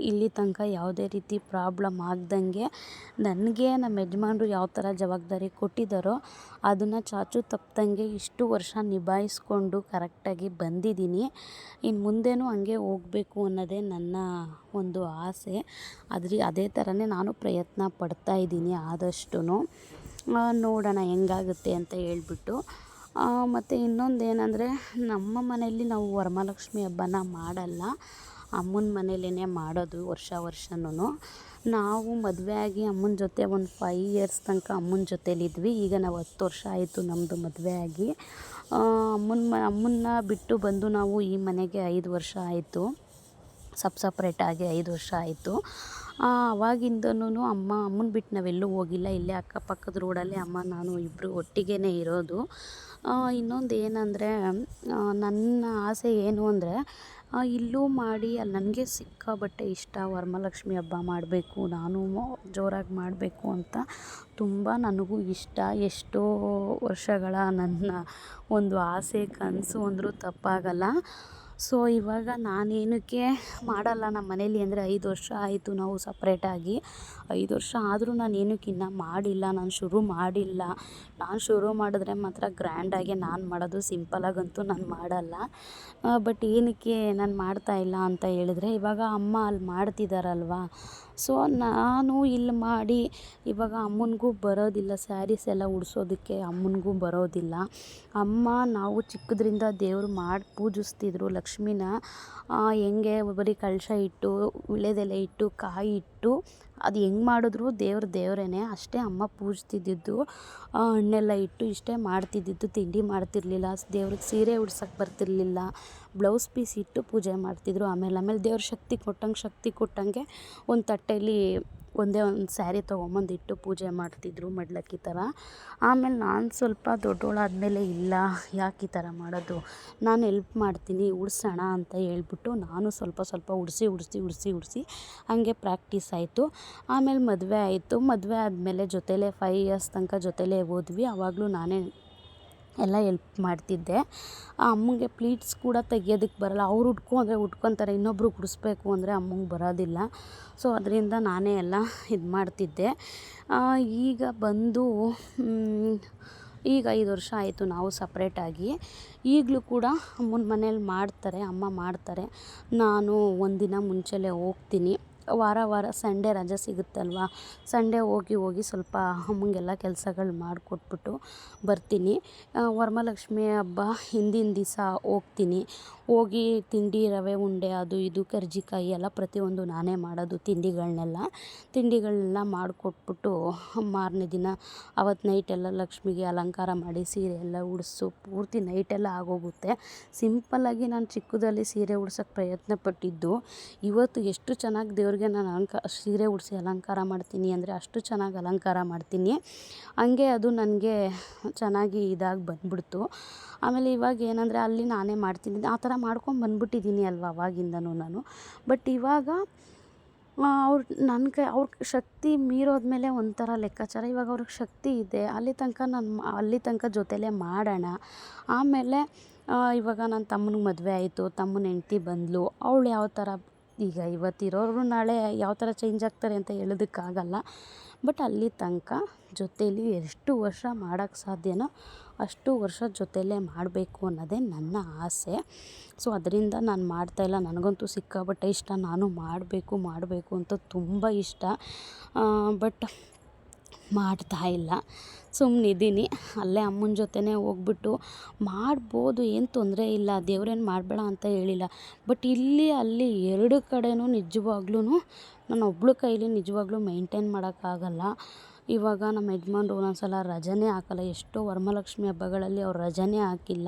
ಇಲ್ಲಿ ತನಕ ಯಾವುದೇ ರೀತಿ ಪ್ರಾಬ್ಲಮ್ ಆಗ್ದಂಗೆ ನನಗೆ ನಮ್ಮ ಯಜಮಾನ್ರು ಯಾವ ಥರ ಜವಾಬ್ದಾರಿ ಕೊಟ್ಟಿದ್ದಾರೋ ಅದನ್ನು ಚಾಚು ತಪ್ಪದಂಗೆ ಇಷ್ಟು ವರ್ಷ ನಿಭಾಯಿಸ್ಕೊಂಡು ಕರೆಕ್ಟಾಗಿ ಬಂದಿದ್ದೀನಿ. ಇನ್ನು ಮುಂದೆನೂ ಹಂಗೆ ಹೋಗಬೇಕು ಅನ್ನೋದೇ ನನ್ನ ಒಂದು ಆಸೆ. ಅದ್ರ ಅದೇ ಥರನೇ ನಾನು ಪ್ರಯತ್ನ ಪಡ್ತಾ ಇದ್ದೀನಿ ಆದಷ್ಟು ನೋಡೋಣ ಹೆಂಗಾಗುತ್ತೆ ಅಂತ ಹೇಳ್ಬಿಟ್ಟು. ಮತ್ತು ಇನ್ನೊಂದು ಏನಂದರೆ ನಮ್ಮ ಮನೆಯಲ್ಲಿ ನಾವು ವರಮಹಾಲಕ್ಷ್ಮಿ ಹಬ್ಬನ ಮಾಡಲ್ಲ. ಅಮ್ಮನ ಮನೇಲೇ ಮಾಡೋದು ವರ್ಷ ವರ್ಷನೂ ನಾವು ಮದುವೆ ಆಗಿ ಅಮ್ಮನ ಜೊತೆ ಒಂದು ಫೈ ಇಯರ್ಸ್ ತನಕ ಅಮ್ಮನ ಜೊತೆಲಿದ್ವಿ. ಈಗ ನಾವು ಹತ್ತು ವರ್ಷ ಆಯಿತು ನಮ್ಮದು ಮದುವೆ ಆಗಿ ಅಮ್ಮನ ಮ, ಅಮ್ಮನ್ನ ಬಿಟ್ಟು ಬಂದು ನಾವು ಈ ಮನೆಗೆ ಐದು ವರ್ಷ ಆಯಿತು. ಸಪ್ ಸಪ್ರೇಟಾಗಿ ಐದು ವರ್ಷ ಆಯಿತು. ಅವಾಗಿಂದನೂ ಅಮ್ಮ ಅಮ್ಮನ ಬಿಟ್ಟು ನಾವೆಲ್ಲೂ ಹೋಗಿಲ್ಲ. ಇಲ್ಲೇ ಅಕ್ಕಪಕ್ಕದ ರೋಡಲ್ಲೇ ಅಮ್ಮ, ನಾನು ಇಬ್ಬರು ಒಟ್ಟಿಗೇ ಇರೋದು. ಇನ್ನೊಂದು ಏನಂದರೆ ನನ್ನ ಆಸೆ ಏನು ಅಂದರೆ ಇಲ್ಲೂ ಮಾಡಿ ಅಲ್ಲಿ ನನಗೆ ಸಿಕ್ಕಾಪಟ್ಟೆ ಇಷ್ಟ ವರಮಹಾಲಕ್ಷ್ಮಿ ಹಬ್ಬ ಮಾಡಬೇಕು, ನಾನು ಜೋರಾಗಿ ಮಾಡಬೇಕು ಅಂತ ತುಂಬ ನನಗೂ ಇಷ್ಟ. ಎಷ್ಟೋ ವರ್ಷಗಳ ನನ್ನ ಒಂದು ಆಸೆ, ಕನಸು ಅಂದರೂ ತಪ್ಪಾಗಲ್ಲ. ಸೊ ಇವಾಗ ನಾನೇನಕ್ಕೆ ಮಾಡಲ್ಲ ನಮ್ಮ ಮನೇಲಿ ಅಂದರೆ ಐದು ವರ್ಷ ಆಯಿತು ನಾವು ಸಪ್ರೇಟಾಗಿ ಐದು ವರ್ಷ ಆದರೂ ನಾನು ಏನಕ್ಕೆ ಇನ್ನೂ ಮಾಡಿಲ್ಲ, ನಾನು ಶುರು ಮಾಡಿಲ್ಲ. ನಾನು ಶುರು ಮಾಡಿದ್ರೆ ಮಾತ್ರ ಗ್ರ್ಯಾಂಡಾಗಿ ನಾನು ಮಾಡೋದು ಸಿಂಪಲಾಗಂತೂ ನಾನು ಮಾಡಲ್ಲ. ಬಟ್ ಏನಕ್ಕೆ ನಾನು ಮಾಡ್ತಾಯಿಲ್ಲ ಅಂತ ಹೇಳಿದ್ರೆ ಇವಾಗ ಅಮ್ಮ ಅಲ್ಲಿ ಮಾಡ್ತಿದ್ದಾರಲ್ವ ಸೊ ನಾನು ಇಲ್ಲಿ ಮಾಡಿ ಇವಾಗ ಅಮ್ಮನಿಗೂ ಬರೋದಿಲ್ಲ ಸ್ಯಾರೀಸ್ ಎಲ್ಲ ಉಡಿಸೋದಕ್ಕೆ ಅಮ್ಮನಿಗೂ ಬರೋದಿಲ್ಲ. ಅಮ್ಮ ನಾವು ಚಿಕ್ಕದ್ರಿಂದ ದೇವರು ಮಾಡಿ, ಪೂಜಿಸ್ತಿದ್ರು ಲಕ್ಷ್ಮೀನ. ಹೆಂಗೆ ಬರೀ ಕಳಶ ಇಟ್ಟು ವೀಳ್ಯದೆಲೆ ಇಟ್ಟು, ಕಾಯಿ ಇಟ್ಟು ಅದು ಹೆಂಗೆ ಮಾಡಿದ್ರು ದೇವ್ರ ದೇವರೇನೆ. ಅಷ್ಟೇ ಅಮ್ಮ ಪೂಜ್ತಿದ್ದಿದ್ದು ಹಣ್ಣೆಲ್ಲ ಇಟ್ಟು ಇಷ್ಟೇ ಮಾಡ್ತಿದ್ದಿದ್ದು. ತಿಂಡಿ ಮಾಡ್ತಿರಲಿಲ್ಲ ದೇವ್ರಿಗೆ ಸೀರೆ ಉಡ್ಸೋಕ್ಕೆ ಬರ್ತಿರಲಿಲ್ಲ. ಬ್ಲೌಸ್ ಪೀಸ್ ಇಟ್ಟು ಪೂಜೆ ಮಾಡ್ತಿದ್ರು. ಆಮೇಲೆ ಆಮೇಲೆ ದೇವ್ರ ಶಕ್ತಿ ಕೊಟ್ಟಂಗೆ ಶಕ್ತಿ ಕೊಟ್ಟಂಗೆ ಒಂದು ತಟ್ಟೆಯಲ್ಲಿ ಒಂದೇ ಒಂದು ಸ್ಯಾರಿ ತೊಗೊಂಬಂದು ಇಟ್ಟು ಪೂಜೆ ಮಾಡ್ತಿದ್ರು ಮಡ್ಲಕ್ಕಿ ಥರ. ಆಮೇಲೆ ನಾನು ಸ್ವಲ್ಪ ದೊಡ್ಡೋಳಾದಮೇಲೆ ಇಲ್ಲ, ಯಾಕೆ ಈ ಥರ ಮಾಡೋದು? ನಾನು ಎಲ್ಪ್ ಮಾಡ್ತೀನಿ, ಉಡ್ಸೋಣ ಅಂತ ಹೇಳ್ಬಿಟ್ಟು ನಾನು ಸ್ವಲ್ಪ ಸ್ವಲ್ಪ ಉಡಿಸಿ ಉಡಿಸಿ ಉಡಿಸಿ ಉಡಿಸಿ ಹಾಗೆ ಪ್ರಾಕ್ಟೀಸ್ ಆಯಿತು. ಆಮೇಲೆ ಮದುವೆ ಆಯಿತು. ಮದುವೆ ಆದಮೇಲೆ ಜೊತೆಲೇ ಫೈವ್ ಇಯರ್ಸ್ ತನಕ ಜೊತೆಲೇ ಹೋದ್ವಿ. ಆವಾಗಲೂ ನಾನೇ ಎಲ್ಲ ಎಲ್ಪ್ ಮಾಡ್ತಿದ್ದೆ. ಅಮ್ಮಂಗೆ ಪ್ಲೀಟ್ಸ್ ಕೂಡ ತೆಗಿಯೋದಕ್ಕೆ ಬರಲ್ಲ. ಅವ್ರು ಉಟ್ಕೊ ಅಂದರೆ ಉಟ್ಕೊತಾರೆ. ಇನ್ನೊಬ್ರು ಕುಡಿಸ್ಬೇಕು ಅಂದರೆ ಅಮ್ಮಂಗೆ ಬರೋದಿಲ್ಲ. ಸೊ ಅದರಿಂದ ನಾನೇ ಎಲ್ಲ ಇದು ಮಾಡ್ತಿದ್ದೆ. ಈಗ ಬಂದು ಈಗ ಐದು ವರ್ಷ ಆಯಿತು ನಾವು ಸಪ್ರೇಟಾಗಿ ಈಗಲೂ ಕೂಡ ಅಮ್ಮನ ಮನೇಲಿ ಮಾಡ್ತಾರೆ, ಅಮ್ಮ ಮಾಡ್ತಾರೆ. ನಾನು ಒಂದಿನ ಮುಂಚೆಲೇ ಹೋಗ್ತೀನಿ. ವಾರ ವಾರ ಸಂಡೇ ರಜೆ ಸಿಗುತ್ತಲ್ವ? ಸಂಡೇ ಹೋಗಿ ಹೋಗಿ ಸ್ವಲ್ಪ ಅಮ್ಮಂಗೆಲ್ಲ ಕೆಲಸಗಳು ಮಾಡಿಕೊಟ್ಬಿಟ್ಟು ಬರ್ತೀನಿ. ವರಮಹಾಲಕ್ಷ್ಮಿ ಹಬ್ಬ ಹಿಂದಿನ ದಿವಸ ಹೋಗ್ತೀನಿ. ಹೋಗಿ ತಿಂಡಿ ರವೆ, ಉಂಡೆ ಅದು ಇದು, ಕರ್ಜಿಕಾಯಿ ಎಲ್ಲ ಪ್ರತಿಯೊಂದು ನಾನೇ ಮಾಡೋದು ತಿಂಡಿಗಳನ್ನೆಲ್ಲ ತಿಂಡಿಗಳನ್ನೆಲ್ಲ ಮಾಡಿಕೊಟ್ಬಿಟ್ಟು ಮಾರನೇ ದಿನ ಅವತ್ತು ನೈಟೆಲ್ಲ ಲಕ್ಷ್ಮಿಗೆ ಅಲಂಕಾರ ಮಾಡಿ ಸೀರೆ ಎಲ್ಲ ಉಡಿಸು. ಪೂರ್ತಿ ನೈಟೆಲ್ಲ ಆಗೋಗುತ್ತೆ. ಸಿಂಪಲ್ಲಾಗಿ ನಾನು ಚಿಕ್ಕದಲ್ಲಿ ಸೀರೆ ಉಡ್ಸೋಕ್ಕೆ ಪ್ರಯತ್ನ ಪಟ್ಟಿದ್ದು, ಇವತ್ತು ಎಷ್ಟು ಚೆನ್ನಾಗಿ ದೇವ್ರಿಗೆ ನಾನು ಅಲಂಕ, ಸೀರೆ ಉಡಿಸಿ ಅಲಂಕಾರ ಮಾಡ್ತೀನಿ ಅಂದರೆ ಅಷ್ಟು ಚೆನ್ನಾಗಿ ಅಲಂಕಾರ ಮಾಡ್ತೀನಿ. ಹಂಗೆ ಅದು ನನಗೆ ಚೆನ್ನಾಗಿ ಇದಾಗಿ ಬಂದ್ಬಿಡ್ತು. ಆಮೇಲೆ ಇವಾಗ ಏನಂದರೆ ಅಲ್ಲಿ ನಾನೇ ಮಾಡ್ತೀನಿ. ಆ ಥರ ಮಾಡ್ಕೊಂಡು ಬಂದ್ಬಿಟ್ಟಿದ್ದೀನಿ ಅಲ್ವ ಅವಾಗಿಂದನೂ ನಾನು. ಬಟ್ ಇವಾಗ ಅವ್ರು ನನ್ನ ಕೈ, ಅವ್ರ ಶಕ್ತಿ ಮೀರೋದ್ಮೇಲೆ ಒಂಥರ ಲೆಕ್ಕಾಚಾರ. ಇವಾಗ ಅವ್ರಿಗೆ ಶಕ್ತಿ ಇದೆ. ಅಲ್ಲಿ ತನಕ ನಾನು ಅಲ್ಲಿ ತನಕ ಜೊತೆಲೇ ಮಾಡೋಣ. ಆಮೇಲೆ ಇವಾಗ ನನ್ನ ತಮ್ಮನಿಗೆ ಮದುವೆ ಆಯಿತು. ತಮ್ಮನ ಹೆಂಡ್ತಿ ಬಂದಳು ಅವಳು ಯಾವ ಥರ ಈಗ ಇವತ್ತಿರೋರು ನಾಳೆ ಯಾವ ಥರ ಚೇಂಜ್ ಆಗ್ತಾರೆ ಅಂತ ಹೇಳೋದಕ್ಕಾಗಲ್ಲ. ಬಟ್ ಅಲ್ಲಿ ತನಕ ಜೊತೆಯಲ್ಲಿ ಎಷ್ಟು ವರ್ಷ ಮಾಡೋಕ್ಕೆ ಸಾಧ್ಯನೋ ಅಷ್ಟು ವರ್ಷ ಜೊತೆಯಲ್ಲೇ ಮಾಡಬೇಕು ಅನ್ನೋದೇ ನನ್ನ ಆಸೆ. ಸೊ ಅದರಿಂದ ನಾನು ಮಾಡ್ತಾಯಿಲ್ಲ ನನಗಂತೂ ಸಿಕ್ಕಾಪಟ್ಟೆ ಇಷ್ಟ. ನಾನು ಮಾಡಬೇಕು ಮಾಡಬೇಕು ಅಂತ ತುಂಬ ಇಷ್ಟ. ಬಟ್ ಮಾಡ್ತಾಯಿಲ್ಲ ಸುಮ್ಮನಿದ್ದೀನಿ ಅಲ್ಲೇ ಅಮ್ಮನ ಜೊತೆನೇ ಹೋಗ್ಬಿಟ್ಟು ಮಾಡ್ಬೋದು, ಏನು ತೊಂದರೆ ಇಲ್ಲ, ದೇವ್ರೇನು ಮಾಡಬೇಡ ಅಂತ ಹೇಳಿಲ್ಲ. ಬಟ್ ಇಲ್ಲಿ, ಅಲ್ಲಿ ಎರಡು ಕಡೆಯೂ ನಿಜವಾಗ್ಲೂ ನಾನು ಒಬ್ಳ ಕೈಲಿ ನಿಜವಾಗ್ಲೂ ಮೈಂಟೈನ್ ಮಾಡೋಕ್ಕಾಗಲ್ಲ ಇವಾಗ ನಮ್ಮ ಯಜಮಾನ್ರು ಒಂದೊಂದು ಸಲ ರಜೆನೇ ಹಾಕಲ್ಲ. ಎಷ್ಟೋ ವರಮಹಾಲಕ್ಷ್ಮಿ ಹಬ್ಬಗಳಲ್ಲಿ ಅವ್ರು ರಜನೇ ಹಾಕಿಲ್ಲ.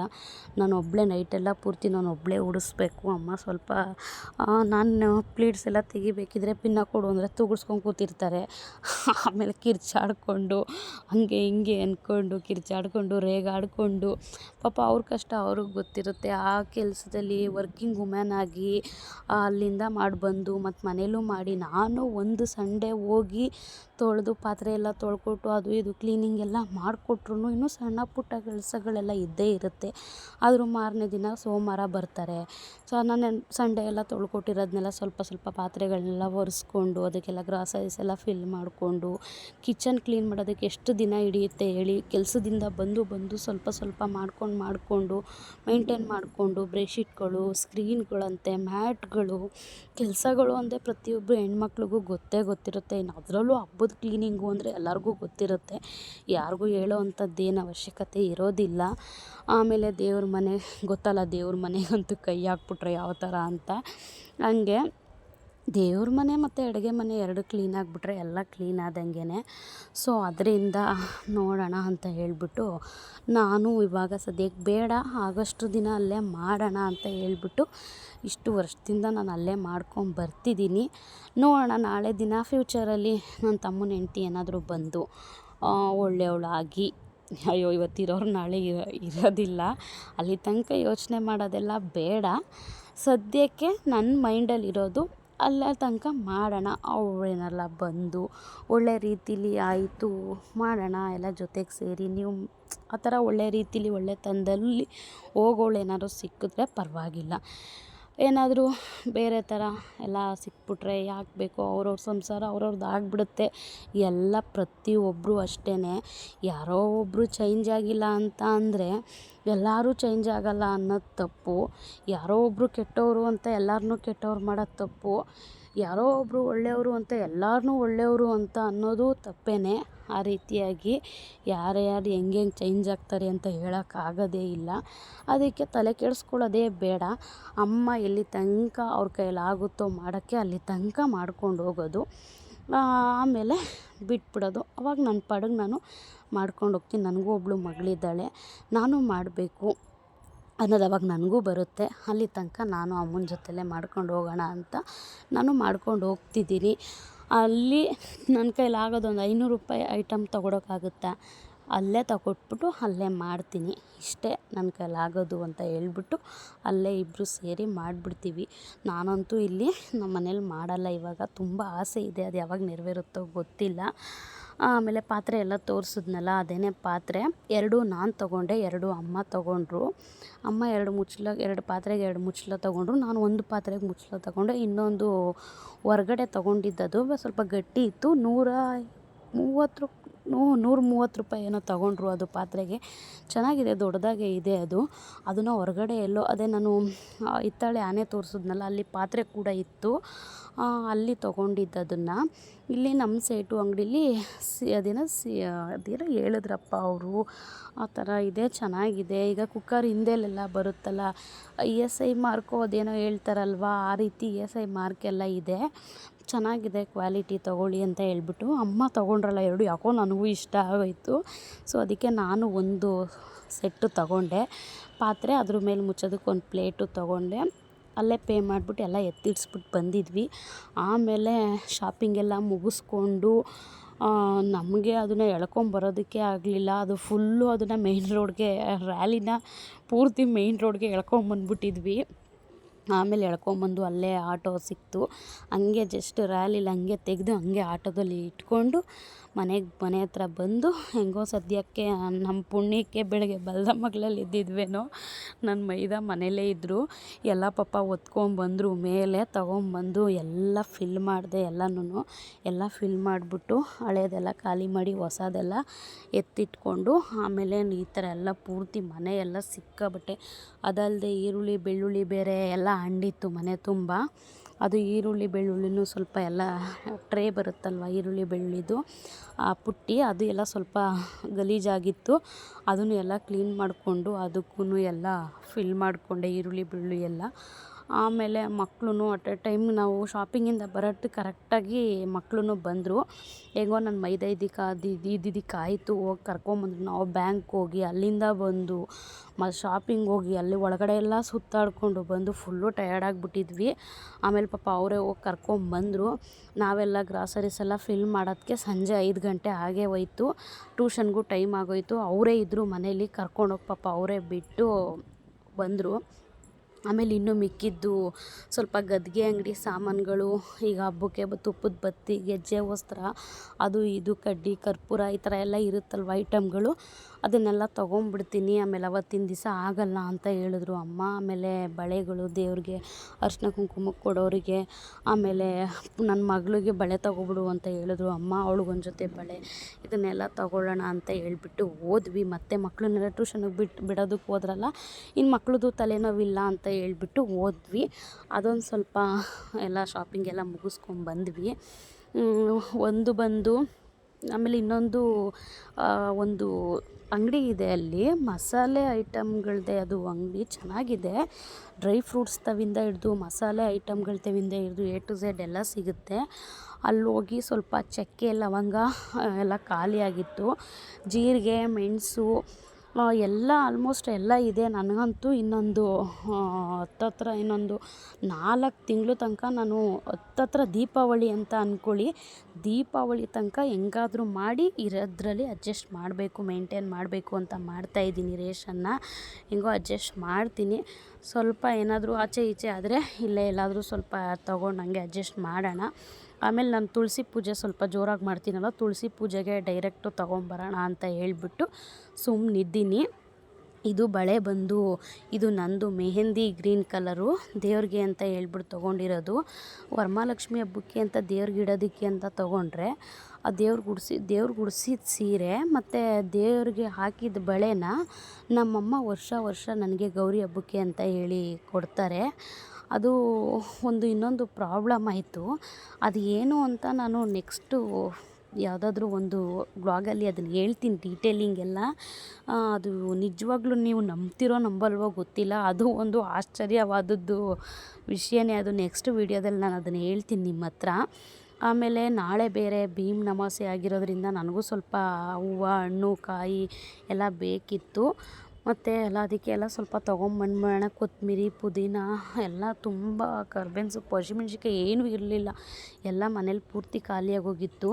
ನಾನು ಒಬ್ಬಳೇ ನೈಟೆಲ್ಲ ಪೂರ್ತಿ ನಾನು ಒಬ್ಬಳೇ ಉಡಿಸ್ಬೇಕು. ಅಮ್ಮ ಸ್ವಲ್ಪ ನಾನು ಪ್ಲೀಟ್ಸ್ ಎಲ್ಲ ತೆಗಿಬೇಕಿದ್ರೆ ಪಿನ್ನ ಕೊಡು ಅಂದರೆ ತೂಗಿಸ್ಕೊಂಡು ಕೂತಿರ್ತಾರೆ. ಆಮೇಲೆ ಕಿರ್ಚಾಡಿಕೊಂಡು, ಹಂಗೆ ಹಿಂಗೆ ಅಂದ್ಕೊಂಡು ಕಿರ್ಚಾಡಿಕೊಂಡು, ರೇಗಾಡಿಕೊಂಡು. ಪಾಪ ಅವ್ರ ಕಷ್ಟ ಅವ್ರಿಗೆ ಗೊತ್ತಿರುತ್ತೆ. ಆ ಕೆಲಸದಲ್ಲಿ ವರ್ಕಿಂಗ್ ವುಮೆನ್ ಆಗಿ, ಅಲ್ಲಿಂದ ಮಾಡಿ ಬಂದು ಮತ್ತು ಮನೇಲೂ ಮಾಡಿ ನಾನು ಒಂದು ಸಂಡೇ ಹೋಗಿ ತೊಳೆದು ಪಾತ್ರೆ ಎಲ್ಲ ತೊಳ್ಕೊಟ್ಟು ಅದು ಇದು ಕ್ಲೀನಿಂಗ್ ಎಲ್ಲ ಮಾಡಿಕೊಟ್ರು ಇನ್ನೂ ಸಣ್ಣ ಪುಟ್ಟ ಕೆಲಸಗಳೆಲ್ಲ ಇದ್ದೇ ಇರುತ್ತೆ. ಆದರೂ ಮಾರನೇ ದಿನ ಸೋಮವಾರ ಬರ್ತಾರೆ. ಸೊ ನಾನು, ಸಂಡೇ ಎಲ್ಲ ತೊಳ್ಕೊಟ್ಟಿರೋದನ್ನೆಲ್ಲ ಸ್ವಲ್ಪ ಸ್ವಲ್ಪ ಪಾತ್ರೆಗಳನ್ನೆಲ್ಲ ಒರೆಸ್ಕೊಂಡು ಅದಕ್ಕೆಲ್ಲ ಗ್ರಾಸರೀಸ್ ಎಲ್ಲ ಫಿಲ್ ಮಾಡಿಕೊಂಡು ಕಿಚನ್ ಕ್ಲೀನ್ ಮಾಡೋದಕ್ಕೆ ಎಷ್ಟು ದಿನ ಹಿಡಿಯುತ್ತೆ ಹೇಳಿ ಕೆಲಸದಿಂದ ಬಂದು ಬಂದು ಸ್ವಲ್ಪ ಸ್ವಲ್ಪ ಮಾಡ್ಕೊಂಡು ಮಾಡಿಕೊಂಡು ಮೇಂಟೈನ್ ಮಾಡಿಕೊಂಡು ಬ್ರೆಶೀಟ್ಗಳು ಸ್ಕ್ರೀನ್ಗಳಂತೆ ಮ್ಯಾಟ್ಗಳು ಕೆಲಸಗಳು ಅಂದರೆ ಪ್ರತಿಯೊಬ್ಬರು ಹೆಣ್ಮಕ್ಳಿಗೂ ಗೊತ್ತೇ ಗೊತ್ತಿರುತ್ತೆ. ಇನ್ನು ಅದರಲ್ಲೂ ಹಬ್ಬದ ಕ್ಲೀನಿಂಗು ಅಂದರೆ ಎಲ್ಲರಿಗೂ ಗೊತ್ತಿರುತ್ತೆ. ಯಾರಿಗೂ ಹೇಳೋ ಅಂಥದ್ದೇನು ಅವಶ್ಯಕತೆ ಇರೋದಿಲ್ಲ. ಆಮೇಲೆ ದೇವ್ರ ಮನೆ, ಗೊತ್ತಲ್ಲ ದೇವ್ರ ಮನೆಗಂತೂ ಕೈ ಹಾಕ್ಬಿಟ್ರೆ ಯಾವ ಥರ ಅಂತ. ಹಂಗೆ ದೇವ್ರ ಮನೆ ಮತ್ತು ಅಡುಗೆ ಮನೆ ಎರಡು ಕ್ಲೀನ್ ಆಗಿಬಿಟ್ರೆ ಎಲ್ಲ ಕ್ಲೀನ್ ಆದಂಗೆ ಸೊ, ಅದರಿಂದ ನೋಡೋಣ ಅಂತ ಹೇಳಿಬಿಟ್ಟು ನಾನು ಇವಾಗ ಸದ್ಯಕ್ಕೆ ಬೇಡ, ಆಗಷ್ಟು ದಿನ ಅಲ್ಲೇ ಮಾಡೋಣ ಅಂತ ಹೇಳ್ಬಿಟ್ಟು ಇಷ್ಟು ವರ್ಷದಿಂದ ನಾನು ಅಲ್ಲೇ ಮಾಡ್ಕೊಂಡು ಬರ್ತಿದ್ದೀನಿ. ನೋಡೋಣ, ನಾಳೆ ದಿನ ಫ್ಯೂಚರಲ್ಲಿ ನನ್ನ ತಮ್ಮನ ಹೆಂಡ್ತಿ ಏನಾದರೂ ಬಂದು ಒಳ್ಳೆಯವಳಾಗಿ, ಅಯ್ಯೋ, ಇವತ್ತಿರೋರು ನಾಳೆ ಇರೋದಿಲ್ಲ. ಅಲ್ಲಿ ತನಕ ಯೋಚನೆ ಮಾಡೋದೆಲ್ಲ ಬೇಡ. ಸದ್ಯಕ್ಕೆ ನನ್ನ ಮೈಂಡಲ್ಲಿರೋದು ಅಲ್ಲ ತನಕ ಮಾಡೋಣ. ಅವಳೇನಲ್ಲ ಬಂದು ಒಳ್ಳೆ ರೀತಿಲಿ ಆಯಿತು, ಮಾಡೋಣ, ಎಲ್ಲ ಜೊತೆಗೆ ಸೇರಿ, ನೀವು ಆ ಥರ ಒಳ್ಳೆ ರೀತಿಲಿ ಒಳ್ಳೆತನದಲ್ಲಿ ಹೋಗೋಳು ಏನಾದ್ರು ಸಿಕ್ಕಿದ್ರೆ ಪರವಾಗಿಲ್ಲ. ಏನಾದರೂ ಬೇರೆ ಥರ ಎಲ್ಲ ಸಿಕ್ಬಿಟ್ರೆ ಯಾಕೆ ಬೇಕು ಅವ್ರವ್ರ ಸಂಸಾರ ಅವ್ರವ್ರದ್ದು ಆಗಿಬಿಡುತ್ತೆ. ಎಲ್ಲ ಪ್ರತಿಯೊಬ್ಬರು ಅಷ್ಟೇ ಯಾರೋ ಒಬ್ಬರು ಚೇಂಜ್ ಆಗಿಲ್ಲ ಅಂತ ಅಂದರೆ ಎಲ್ಲರೂ ಚೇಂಜ್ ಆಗೋಲ್ಲ ಅನ್ನೋದು ತಪ್ಪು. ಯಾರೋ ಒಬ್ಬರು ಕೆಟ್ಟವರು ಅಂತ ಎಲ್ಲರನ್ನೂ ಕೆಟ್ಟವ್ರು ಮಾಡೋದು ತಪ್ಪು. ಯಾರೋ ಒಬ್ಬರು ಒಳ್ಳೆಯವರು ಅಂತ ಎಲ್ಲರನ್ನೂ ಒಳ್ಳೆಯವರು ಅಂತ ಅನ್ನೋದು ತಪ್ಪೇ ಆ ರೀತಿಯಾಗಿ. ಯಾರು ಯಾರು ಹೆಂಗೆ ಹೆಂಗೆ ಚೇಂಜ್ ಆಗ್ತಾರೆ ಅಂತ ಹೇಳೋಕ್ಕಾಗೋದೇ ಇಲ್ಲ. ಅದಕ್ಕೆ ತಲೆ ಕೆಡಿಸ್ಕೊಳ್ಳೋದೇ ಬೇಡ. ಅಮ್ಮ ಎಲ್ಲಿ ತನಕ ಅವ್ರ ಆಗುತ್ತೋ ಮಾಡೋಕ್ಕೆ ಅಲ್ಲಿ ತನಕ ಮಾಡ್ಕೊಂಡು ಹೋಗೋದು. ಆಮೇಲೆ ಬಿಟ್ಬಿಡೋದು. ಅವಾಗ ನನ್ನ ಪಾಡಿಗೆ ನಾನು ಮಾಡ್ಕೊಂಡು ಹೋಗ್ತೀನಿ. ನನಗೂ ಒಬ್ಬಳು ಮಗಳಿದ್ದಾಳೆ. ನಾನು ಮಾಡಬೇಕು ಅನ್ನೋದು ಅವಾಗ ನನಗೂ ಬರುತ್ತೆ. ಅಲ್ಲಿ ತನಕ ನಾನು ಅಮ್ಮನ ಜೊತೆಲೇ ಮಾಡ್ಕೊಂಡು ಹೋಗೋಣ ಅಂತ ನಾನು ಮಾಡ್ಕೊಂಡು ಹೋಗ್ತಿದ್ದೀನಿ. ಅಲ್ಲಿ ನನ್ನ ಕೈಲಿ ಆಗೋದು ಒಂದು ಐನೂರು ರೂಪಾಯಿ ಐಟಮ್ ತೊಗೊಳಕ್ಕಾಗುತ್ತಾ? ಅಲ್ಲೇ ತಗೊಟ್ಬಿಟ್ಟು ಅಲ್ಲೇ ಮಾಡ್ತೀನಿ. ಇಷ್ಟೇ ನನ್ನ ಕೈಲಾಗೋದು ಅಂತ ಹೇಳ್ಬಿಟ್ಟು ಅಲ್ಲೇ ಇಬ್ಬರು ಸೇರಿ ಮಾಡಿಬಿಡ್ತೀವಿ. ನಾನಂತೂ ಇಲ್ಲಿ ನಮ್ಮ ಮನೇಲಿ ಮಾಡಲ್ಲ ಇವಾಗ. ತುಂಬ ಆಸೆ ಇದೆ. ಅದು ಯಾವಾಗ ನೆರವೇರುತ್ತೋ ಗೊತ್ತಿಲ್ಲ. ಆಮೇಲೆ ಪಾತ್ರೆ ಎಲ್ಲ ತೋರಿಸಿದ್ನಲ್ಲ, ಅದೇನೇ ಪಾತ್ರೆ. ಎರಡು ನಾನು ತೊಗೊಂಡೆ, ಎರಡು ಅಮ್ಮ ತೊಗೊಂಡ್ರು. ಅಮ್ಮ ಎರಡು ಮುಚ್ಚಲ ಎರಡು ಪಾತ್ರೆಗೆ ಎರಡು ಮುಚ್ಚಲ ತೊಗೊಂಡ್ರು. ನಾನು ಒಂದು ಪಾತ್ರೆಗೆ ಮುಚ್ಚಲ ತೊಗೊಂಡೆ. ಇನ್ನೊಂದು ಹೊರ್ಗಡೆ ತೊಗೊಂಡಿದ್ದದು ಸ್ವಲ್ಪ ಗಟ್ಟಿ ಇತ್ತು. ನೂರ ಮೂವತ್ತು ನೂರ ಮೂವತ್ತು ರೂಪಾಯಿ ಏನೋ ತಗೊಂಡ್ರು ಅದು ಪಾತ್ರೆಗೆ. ಚೆನ್ನಾಗಿದೆ, ದೊಡ್ಡದಾಗೆ ಇದೆ ಅದು. ಅದನ್ನು ಹೊರಗಡೆ ಎಲ್ಲೋ, ಅದೇ ನಾನು ಹಿತ್ತಾಳೆ ಆನೆ ತೋರಿಸಿದ್ನಲ್ಲ, ಅಲ್ಲಿ ಪಾತ್ರೆ ಕೂಡ ಇತ್ತು. ಅಲ್ಲಿ ತೊಗೊಂಡಿದ್ದು ಅದನ್ನು. ಇಲ್ಲಿ ನಮ್ಮ ಸೇಟು ಅಂಗಡೀಲಿ ಸಿ, ಅದೇನೋ ಸಿ ಅದೇನೋ ಹೇಳಿದ್ರಪ್ಪ ಅವರು. ಆ ಥರ ಇದೆ, ಚೆನ್ನಾಗಿದೆ. ಈಗ ಕುಕ್ಕರ್ ಹಿಂದೆಲೆಲ್ಲ ಬರುತ್ತಲ್ಲ, ಇ ಎಸ್ ಐ ಮಾರ್ಕು ಅದೇನೋ ಹೇಳ್ತಾರಲ್ವ, ಆ ರೀತಿ ಇ ಎಸ್ ಐ ಮಾರ್ಕೆಲ್ಲ ಇದೆ. ಚೆನ್ನಾಗಿದೆ ಕ್ವಾಲಿಟಿ ತೊಗೊಳ್ಳಿ ಅಂತ ಹೇಳ್ಬಿಟ್ಟು ಅಮ್ಮ ತೊಗೊಂಡ್ರಲ್ಲ ಎರಡು ಯಾಕೋ ನನಗೂ ಇಷ್ಟ ಆಗೋಯಿತು. ಸೊ, ಅದಕ್ಕೆ ನಾನು ಒಂದು ಸೆಟ್ಟು ತಗೊಂಡೆ. ಪಾತ್ರೆ ಅದ್ರ ಮೇಲೆ ಮುಚ್ಚೋದಕ್ಕೆ ಒಂದು ಪ್ಲೇಟು ತೊಗೊಂಡೆ. ಅಲ್ಲೇ ಪೇ ಮಾಡಿಬಿಟ್ಟು ಎಲ್ಲ ಎತ್ತಿಡ್ಸ್ಬಿಟ್ಟು ಬಂದಿದ್ವಿ. ಆಮೇಲೆ ಶಾಪಿಂಗ್ ಎಲ್ಲ ಮುಗಿಸ್ಕೊಂಡು ನಮಗೆ ಅದನ್ನು ಎಳ್ಕೊಂಬರೋದಕ್ಕೆ ಆಗಲಿಲ್ಲ. ಅದು ಫುಲ್ಲು ಅದನ್ನು ಮೇಯ್ನ್ ರೋಡ್ಗೆ ರ್ಯಾಲಿನ ಪೂರ್ತಿ ಮೇಯ್ನ್ ರೋಡ್ಗೆ ಎಳ್ಕೊಂಬಂದ್ಬಿಟ್ಟಿದ್ವಿ ಆಮೇಲೆ ಎಳ್ಕೊಂಬಂದು ಅಲ್ಲೇ ಆಟೋ ಸಿಕ್ತು. ಹಂಗೆ ಜಸ್ಟ್ ರ್ಯಾಲಿಲಿ ಹಂಗೆ ತೆಗೆದು ಹಂಗೆ ಆಟೋದಲ್ಲಿ ಇಟ್ಕೊಂಡು ಮನೆಗೆ ಮನೆ ಹತ್ರ ಬಂದು ಹೆಂಗೋ ಸದ್ಯಕ್ಕೆ ನಮ್ಮ ಪುಣ್ಯಕ್ಕೆ ಬೆಳಗ್ಗೆ ಬಲ್ದಮ್ಮಗ್ಳಲ್ಲಿ ಇದ್ದಿದ್ವೇನೋ. ನನ್ನ ಮೈದ ಮನೇಲೇ ಇದ್ದರು ಎಲ್ಲ ಪಾಪ ಒತ್ಕೊಂಬಂದರು ಮೇಲೆ ತಗೊಂಬಂದು ಎಲ್ಲ ಫಿಲ್ ಮಾಡಿದೆ ಎಲ್ಲನೂ ಎಲ್ಲ ಫಿಲ್ ಮಾಡಿಬಿಟ್ಟು ಹಳೆಯದೆಲ್ಲ ಖಾಲಿ ಮಾಡಿ ಹೊಸದೆಲ್ಲ ಎತ್ತಿಟ್ಕೊಂಡು ಆಮೇಲೆ ಈ ಥರ ಎಲ್ಲ ಪೂರ್ತಿ ಮನೆ ಎಲ್ಲ ಸಿಕ್ಕಾಬಟ್ಟೆ. ಅದಲ್ಲದೆ ಈರುಳ್ಳಿ, ಬೆಳ್ಳುಳ್ಳಿ ಬೇರೆ ಎಲ್ಲ ಹಂಡಿತ್ತು ಮನೆ ತುಂಬ. ಅದು ಈರುಳ್ಳಿ, ಬೆಳ್ಳುಳ್ಳಿನೂ ಸ್ವಲ್ಪ ಎಲ್ಲ ಟ್ರೇ ಬರುತ್ತಲ್ವ ಈರುಳ್ಳಿ ಬೆಳ್ಳುಳ್ಳಿದು ಆ ಪುಟ್ಟಿ ಅದು ಎಲ್ಲ ಸ್ವಲ್ಪ ಗಲೀಜಾಗಿತ್ತು. ಅದನ್ನು ಎಲ್ಲ ಕ್ಲೀನ್ ಮಾಡಿಕೊಂಡು ಅದಕ್ಕೂ ಎಲ್ಲ ಫಿಲ್ ಮಾಡಿಕೊಂಡೆ ಈರುಳ್ಳಿ, ಬೆಳ್ಳುಳ್ಳಿ ಎಲ್ಲ. ಆಮೇಲೆ ಮಕ್ಕಳೂ ಅಟ್ ಎ ಟೈಮ್ ನಾವು ಶಾಪಿಂಗಿಂದ ಬರೋಟ್ಟು ಕರೆಕ್ಟಾಗಿ ಮಕ್ಕಳೂ ಬಂದರು. ಹೇಗೋ ನನ್ನ ಮೈದಾ ಅದು ಇದು ಆಯಿತು ಹೋಗಿ ಕರ್ಕೊಂಬಂದ್ರು ನಾವು ಬ್ಯಾಂಕ್ ಹೋಗಿ ಅಲ್ಲಿಂದ ಬಂದು ಮತ್ತು ಶಾಪಿಂಗ್ ಹೋಗಿ ಅಲ್ಲಿ ಒಳಗಡೆ ಎಲ್ಲ ಸುತ್ತಾಡಿಕೊಂಡು ಬಂದು ಫುಲ್ಲು ಟಯರ್ಡ್ ಆಗಿಬಿಟ್ಟಿದ್ವಿ. ಆಮೇಲೆ ಪಾಪ ಅವರೇ ಹೋಗಿ ಕರ್ಕೊಂಬಂದರು ನಾವೆಲ್ಲ ಗ್ರಾಸರೀಸ್ ಎಲ್ಲ ಫಿಲ್ ಮಾಡೋದಕ್ಕೆ ಸಂಜೆ ಐದು ಗಂಟೆ ಆಗೇ ಹೋಯ್ತು. ಟ್ಯೂಷನ್ಗೂ ಟೈಮ್ ಆಗೋಯಿತು. ಅವರೇ ಇದ್ದರು ಮನೇಲಿ ಕರ್ಕೊಂಡೋಗಿ ಪಾಪ ಅವರೇ ಬಿಟ್ಟು ಬಂದರು. ಆಮೇಲೆ ಇನ್ನೂ ಮಿಕ್ಕಿದ್ದು ಸ್ವಲ್ಪ ಗದ್ಗೆ ಅಂಗಡಿ ಸಾಮಾನುಗಳು, ಈಗ ಹಬ್ಬಕ್ಕೆ ತುಪ್ಪದ ಬತ್ತಿ, ಗೆಜ್ಜೆ ವಸ್ತ್ರ, ಅದು ಇದು ಕಡ್ಡಿ, ಕರ್ಪೂರ ಈ ಥರ ಎಲ್ಲ ಇರುತ್ತಲ್ವ ಐಟಮ್ಗಳು ಅದನ್ನೆಲ್ಲ ತೊಗೊಂಬಿಡ್ತೀನಿ. ಆಮೇಲೆ ಅವತ್ತಿನ ದಿವಸ ಆಗಲ್ಲ ಅಂತ ಹೇಳಿದ್ರು ಅಮ್ಮ. ಆಮೇಲೆ ಬಳೆಗಳು ದೇವ್ರಿಗೆ ಅರ್ಶಿನ ಕುಂಕುಮಕ್ಕೆ ಕೊಡೋರಿಗೆ, ಆಮೇಲೆ ನನ್ನ ಮಗಳಿಗೆ ಬಳೆ ತೊಗೊಬಿಡು ಅಂತ ಹೇಳಿದ್ರು ಅಮ್ಮ. ಅವ್ಳಿಗೊಂದು ಜೊತೆ ಬಳೆ ಇದನ್ನೆಲ್ಲ ತೊಗೊಳ್ಳೋಣ ಅಂತ ಹೇಳ್ಬಿಟ್ಟು ಹೋದ್ವಿ. ಮತ್ತು ಮಕ್ಕಳನ್ನೆಲ್ಲ ಟ್ಯೂಷನ್ಗೆ ಬಿಟ್ಟು ಬಿಡೋದಕ್ಕೆ ಹೋದ್ರಲ್ಲ ಇನ್ನು ಮಕ್ಳದ್ದು ತಲೆನೋವಿಲ್ಲ ಅಂತ ಹೇಳ್ಬಿಟ್ಟು ಹೋದ್ವಿ. ಅದೊಂದು ಸ್ವಲ್ಪ ಎಲ್ಲ ಶಾಪಿಂಗ್ ಎಲ್ಲ ಮುಗಿಸ್ಕೊಂಡು ಬಂದ್ವಿ. ಒಂದು ಬಂದು ಆಮೇಲೆ ಇನ್ನೊಂದು ಒಂದು ಅಂಗಡಿ ಇದೆ ಅಲ್ಲಿ. ಮಸಾಲೆ ಐಟಮ್ಗಳದ್ದೆ ಅದು ಅಂಗಡಿ ಚೆನ್ನಾಗಿದೆ. ಡ್ರೈ ಫ್ರೂಟ್ಸ್ ತವಿಂದ ಹಿಡ್ದು, ಮಸಾಲೆ ಐಟಮ್ಗಳ ತವಿಂದ ಹಿಡ್ದು ಎ ಟು ಝೆಡ್ ಎಲ್ಲ ಸಿಗುತ್ತೆ. ಅಲ್ಲಿ ಹೋಗಿ ಸ್ವಲ್ಪ ಚಕ್ಕೆ, ಲವಂಗ ಎಲ್ಲ ಖಾಲಿಯಾಗಿತ್ತು. ಜೀರಿಗೆ, ಮೆಣಸು ಎಲ್ಲ ಆಲ್ಮೋಸ್ಟ್ ಎಲ್ಲ ಇದೆ ನನಗಂತೂ. ಇನ್ನೊಂದು ಹತ್ತತ್ರ, ಇನ್ನೊಂದು ನಾಲ್ಕು ತಿಂಗಳು ತನಕ ನಾನು ಹತ್ತತ್ರ ದೀಪಾವಳಿ ಅಂತ ಅಂದ್ಕೊಳ್ಳಿ ದೀಪಾವಳಿ ತನಕ ಹೆಂಗಾದರೂ ಮಾಡಿ ಇರೋದ್ರಲ್ಲಿ ಅಡ್ಜಸ್ಟ್ ಮಾಡಬೇಕು ಮೇಂಟೈನ್ ಮಾಡಬೇಕು ಅಂತ ಮಾಡ್ತಾಯಿದ್ದೀನಿ ರೇಷನ್ನ. ಹೆಂಗೋ ಅಡ್ಜಸ್ಟ್ ಮಾಡ್ತೀನಿ. ಸ್ವಲ್ಪ ಏನಾದರೂ ಆಚೆ ಈಚೆ ಆದರೆ ಇಲ್ಲೇ ಎಲ್ಲಾದರೂ ಸ್ವಲ್ಪ ತೊಗೊಂಡು ಹಂಗೆ ಅಡ್ಜಸ್ಟ್ ಮಾಡೋಣ. ಆಮೇಲೆ ನಾನು ತುಳಸಿ ಪೂಜೆ ಸ್ವಲ್ಪ ಜೋರಾಗಿ ಮಾಡ್ತೀನಲ್ಲ, ತುಳಸಿ ಪೂಜೆಗೆ ಡೈರೆಕ್ಟು ತೊಗೊಂಬರೋಣ ಅಂತ ಹೇಳಿಬಿಟ್ಟು ಸುಮ್ಮನಿದ್ದೀನಿ ಇದು ಬಳೆ ಬಂದು, ಇದು ನಂದು ಮೆಹೆಂದಿ ಗ್ರೀನ್ ಕಲರು, ದೇವ್ರಿಗೆ ಅಂತ ಹೇಳ್ಬಿಟ್ಟು ತೊಗೊಂಡಿರೋದು. ವರಮಹಾಲಕ್ಷ್ಮಿ ಹಬ್ಬಕ್ಕೆ ಅಂತ ದೇವ್ರಿಗೆ ಇಡೋದಕ್ಕೆ ಅಂತ ತೊಗೊಂಡ್ರೆ, ಆ ದೇವ್ರಿಗೆ ಗುಡಿಸಿ ದೇವ್ರಿಗೆ ಗುಡಿಸಿದ ಸೀರೆ ಮತ್ತು ದೇವ್ರಿಗೆ ಹಾಕಿದ ಬಳೆನ ನಮ್ಮಮ್ಮ ವರ್ಷ ವರ್ಷ ನನಗೆ ಗೌರಿ ಹಬ್ಬಕ್ಕೆ ಅಂತ ಹೇಳಿ ಕೊಡ್ತಾರೆ. ಅದು ಒಂದು ಇನ್ನೊಂದು ಪ್ರಾಬ್ಲಮ್ ಆಯಿತು. ಅದು ಏನು ಅಂತ ನಾನು ನೆಕ್ಸ್ಟು ಯಾವುದಾದ್ರೂ ಒಂದು ಬ್ಲಾಗಲ್ಲಿ ಅದನ್ನು ಹೇಳ್ತೀನಿ ಡೀಟೇಲಿಂಗ್ ಎಲ್ಲ. ಅದು ನಿಜವಾಗ್ಲೂ ನೀವು ನಂಬ್ತಿರೋ ನಂಬಲ್ವೋ ಗೊತ್ತಿಲ್ಲ. ಅದು ಒಂದು ಆಶ್ಚರ್ಯವಾದದ್ದು ವಿಷಯನೇ. ಅದು ನೆಕ್ಸ್ಟ್ ವೀಡಿಯೋದಲ್ಲಿ ನಾನು ಅದನ್ನು ಹೇಳ್ತೀನಿ ನಿಮ್ಮ ಹತ್ರ. ಆಮೇಲೆ ನಾಳೆ ಬೇರೆ ಭೀಮ್ ನಮಾಸೆ ಆಗಿರೋದ್ರಿಂದ ನನಗೂ ಸ್ವಲ್ಪ ಹೂವು, ಹಣ್ಣು, ಕಾಯಿ ಎಲ್ಲ ಬೇಕಿತ್ತು. ಮತ್ತು ಎಲ್ಲ ಅದಕ್ಕೆ ಎಲ್ಲ ಸ್ವಲ್ಪ ತೊಗೊಂಬಂದ್ಬೇಡ ಕೊತ್ತಂಬ್ರಿ, ಪುದೀನ ಎಲ್ಲ ತುಂಬ ಕರ್ಬೇವಿನ ಸೊಪ್ಪು ಹಸಿಮೆಣ್ಸಿನ್ಕಾಯಿ ಏನೂ ಇರಲಿಲ್ಲ. ಎಲ್ಲ ಮನೇಲಿ ಪೂರ್ತಿ ಖಾಲಿಯಾಗೋಗಿತ್ತು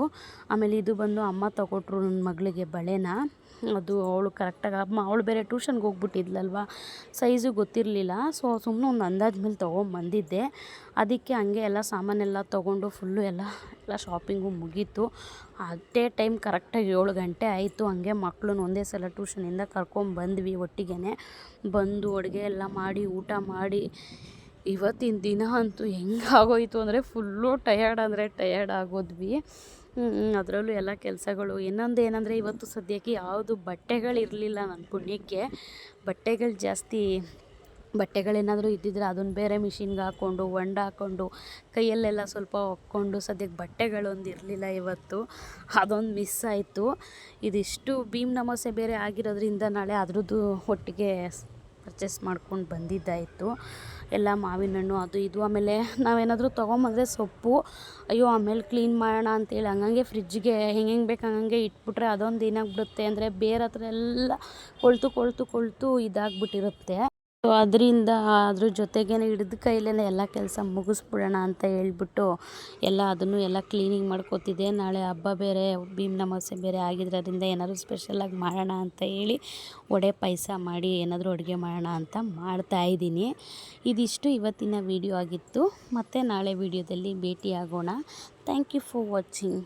ಆಮೇಲೆ ಇದು ಬಂದು ಅಮ್ಮ ತೊಗೊಟ್ರು ನನ್ನ ಮಗಳಿಗೆ ಬಳೆನ. ಅದು ಅವಳು ಕರೆಕ್ಟಾಗಿ ಅಮ್ಮ, ಅವಳು ಬೇರೆ ಟ್ಯೂಷನ್ಗೆ ಹೋಗ್ಬಿಟ್ಟಿದ್ಲಲ್ವ? ಸೈಜು ಗೊತ್ತಿರಲಿಲ್ಲ. ಸೊ ಸುಮ್ಮನೆ ಒಂದು ಅಂದಾಜು ಮೇಲೆ ತೊಗೊಂಬಂದಿದ್ದೆ. ಅದಕ್ಕೆ ಹಂಗೆ ಎಲ್ಲ ಸಾಮಾನೆಲ್ಲ ತೊಗೊಂಡು ಫುಲ್ಲು ಎಲ್ಲ ಎಲ್ಲ ಶಾಪಿಂಗು ಮುಗೀತು. ಅದೇ ಟೈಮ್ ಕರೆಕ್ಟಾಗಿ ಏಳು ಗಂಟೆ ಆಯಿತು. ಹಂಗೆ ಮಕ್ಕಳನ್ನ ಒಂದೇ ಸಲ ಟ್ಯೂಷನಿಂದ ಕರ್ಕೊಂಬಂದ್ವಿ ಒಟ್ಟಿಗೆ ಬಂದು ಅಡುಗೆ ಎಲ್ಲ ಮಾಡಿ, ಊಟ ಮಾಡಿ. ಇವತ್ತಿನ ದಿನ ಅಂತೂ ಹೆಂಗಾಗೋಯಿತು ಅಂದರೆ ಫುಲ್ಲು ಟಯರ್ಡ್ ಅಂದರೆ ಟಯರ್ಡ್ ಆಗೋದ್ವಿ. ಅದರಲ್ಲೂ ಎಲ್ಲ ಕೆಲಸಗಳು. ಇನ್ನೊಂದು ಏನಂದರೆ ಇವತ್ತು ಸದ್ಯಕ್ಕೆ ಯಾವುದು ಬಟ್ಟೆಗಳಿರಲಿಲ್ಲ ನನ್ನ ಪುಣ್ಯಕ್ಕೆ. ಬಟ್ಟೆಗಳು ಜಾಸ್ತಿ ಬಟ್ಟೆಗಳೇನಾದರೂ ಇದ್ದಿದ್ರೆ ಅದನ್ನು ಬೇರೆ ಮಿಷಿನ್ಗೆ ಹಾಕ್ಕೊಂಡು ಹೊಂಡ ಹಾಕ್ಕೊಂಡು ಕೈಯಲ್ಲೆಲ್ಲ ಸ್ವಲ್ಪ ಒಕ್ಕೊಂಡು ಸದ್ಯಕ್ಕೆ ಬಟ್ಟೆಗಳೊಂದು ಇರಲಿಲ್ಲ ಇವತ್ತು. ಅದೊಂದು ಮಿಸ್ ಆಯಿತು. ಇದಿಷ್ಟು ಭೀಮ್ ನಮಾಸೆ ಬೇರೆ ಆಗಿರೋದ್ರಿಂದ ನಾಳೆ ಅದ್ರದ್ದು ಒಟ್ಟಿಗೆ ಪರ್ಚೇಸ್ ಮಾಡ್ಕೊಂಡು ಬಂದಿದ್ದಾಯಿತು. ಎಲ್ಲ ಮಾವಿನ ಹಣ್ಣು ಅದು ಇದು. ಆಮೇಲೆ ನಾವೇನಾದರೂ ತೊಗೊಂಬಂದರೆ ಸೊಪ್ಪು. ಅಯ್ಯೋ, ಆಮೇಲೆ ಕ್ಲೀನ್ ಮಾಡೋಣ ಅಂತೇಳಿ ಹಂಗಂಗೆ ಫ್ರಿಜ್ಗೆ ಹೆಂಗೆ ಹೆಂಗೆ ಬೇಕು ಹಂಗಂಗೆ ಇಟ್ಬಿಟ್ರೆ ಅದೊಂದು ಏನಾಗ್ಬಿಡುತ್ತೆ ಅಂದರೆ ಬೇರೆ ಹತ್ರ ಎಲ್ಲ ಕೊಳೆತು ಕೊಳ್ತು ಕೊಳ್ತು ಇದಾಗ್ಬಿಟ್ಟಿರುತ್ತೆ. ಸೊ ಅದರಿಂದ ಅದ್ರ ಜೊತೆಗೇನೆ ಹಿಡಿದ ಕೈಲೇ ಎಲ್ಲ ಕೆಲಸ ಮುಗಿಸ್ಬಿಡೋಣ ಅಂತ ಹೇಳ್ಬಿಟ್ಟು ಎಲ್ಲ ಅದನ್ನು ಎಲ್ಲ ಕ್ಲೀನಿಂಗ್ ಮಾಡ್ಕೋತಿದ್ದೆ. ನಾಳೆ ಹಬ್ಬ ಬೇರೆ, ಭೀಮ್ ನಮಾಸೆ ಬೇರೆ ಆಗಿರೋದ್ರಿಂದ ಏನಾದರೂ ಸ್ಪೆಷಲಾಗಿ ಮಾಡೋಣ ಅಂತ ಹೇಳಿ ವಡೆ ಪಾಯಸ ಮಾಡಿ ಏನಾದರೂ ಅಡುಗೆ ಮಾಡೋಣ ಅಂತ ಮಾಡ್ತಾಯಿದ್ದೀನಿ ಇದಿಷ್ಟು ಇವತ್ತಿನ ವಿಡಿಯೋ ಆಗಿತ್ತು. ಮತ್ತು ನಾಳೆ ವಿಡಿಯೋದಲ್ಲಿ ಭೇಟಿಯಾಗೋಣ. Thank you for watching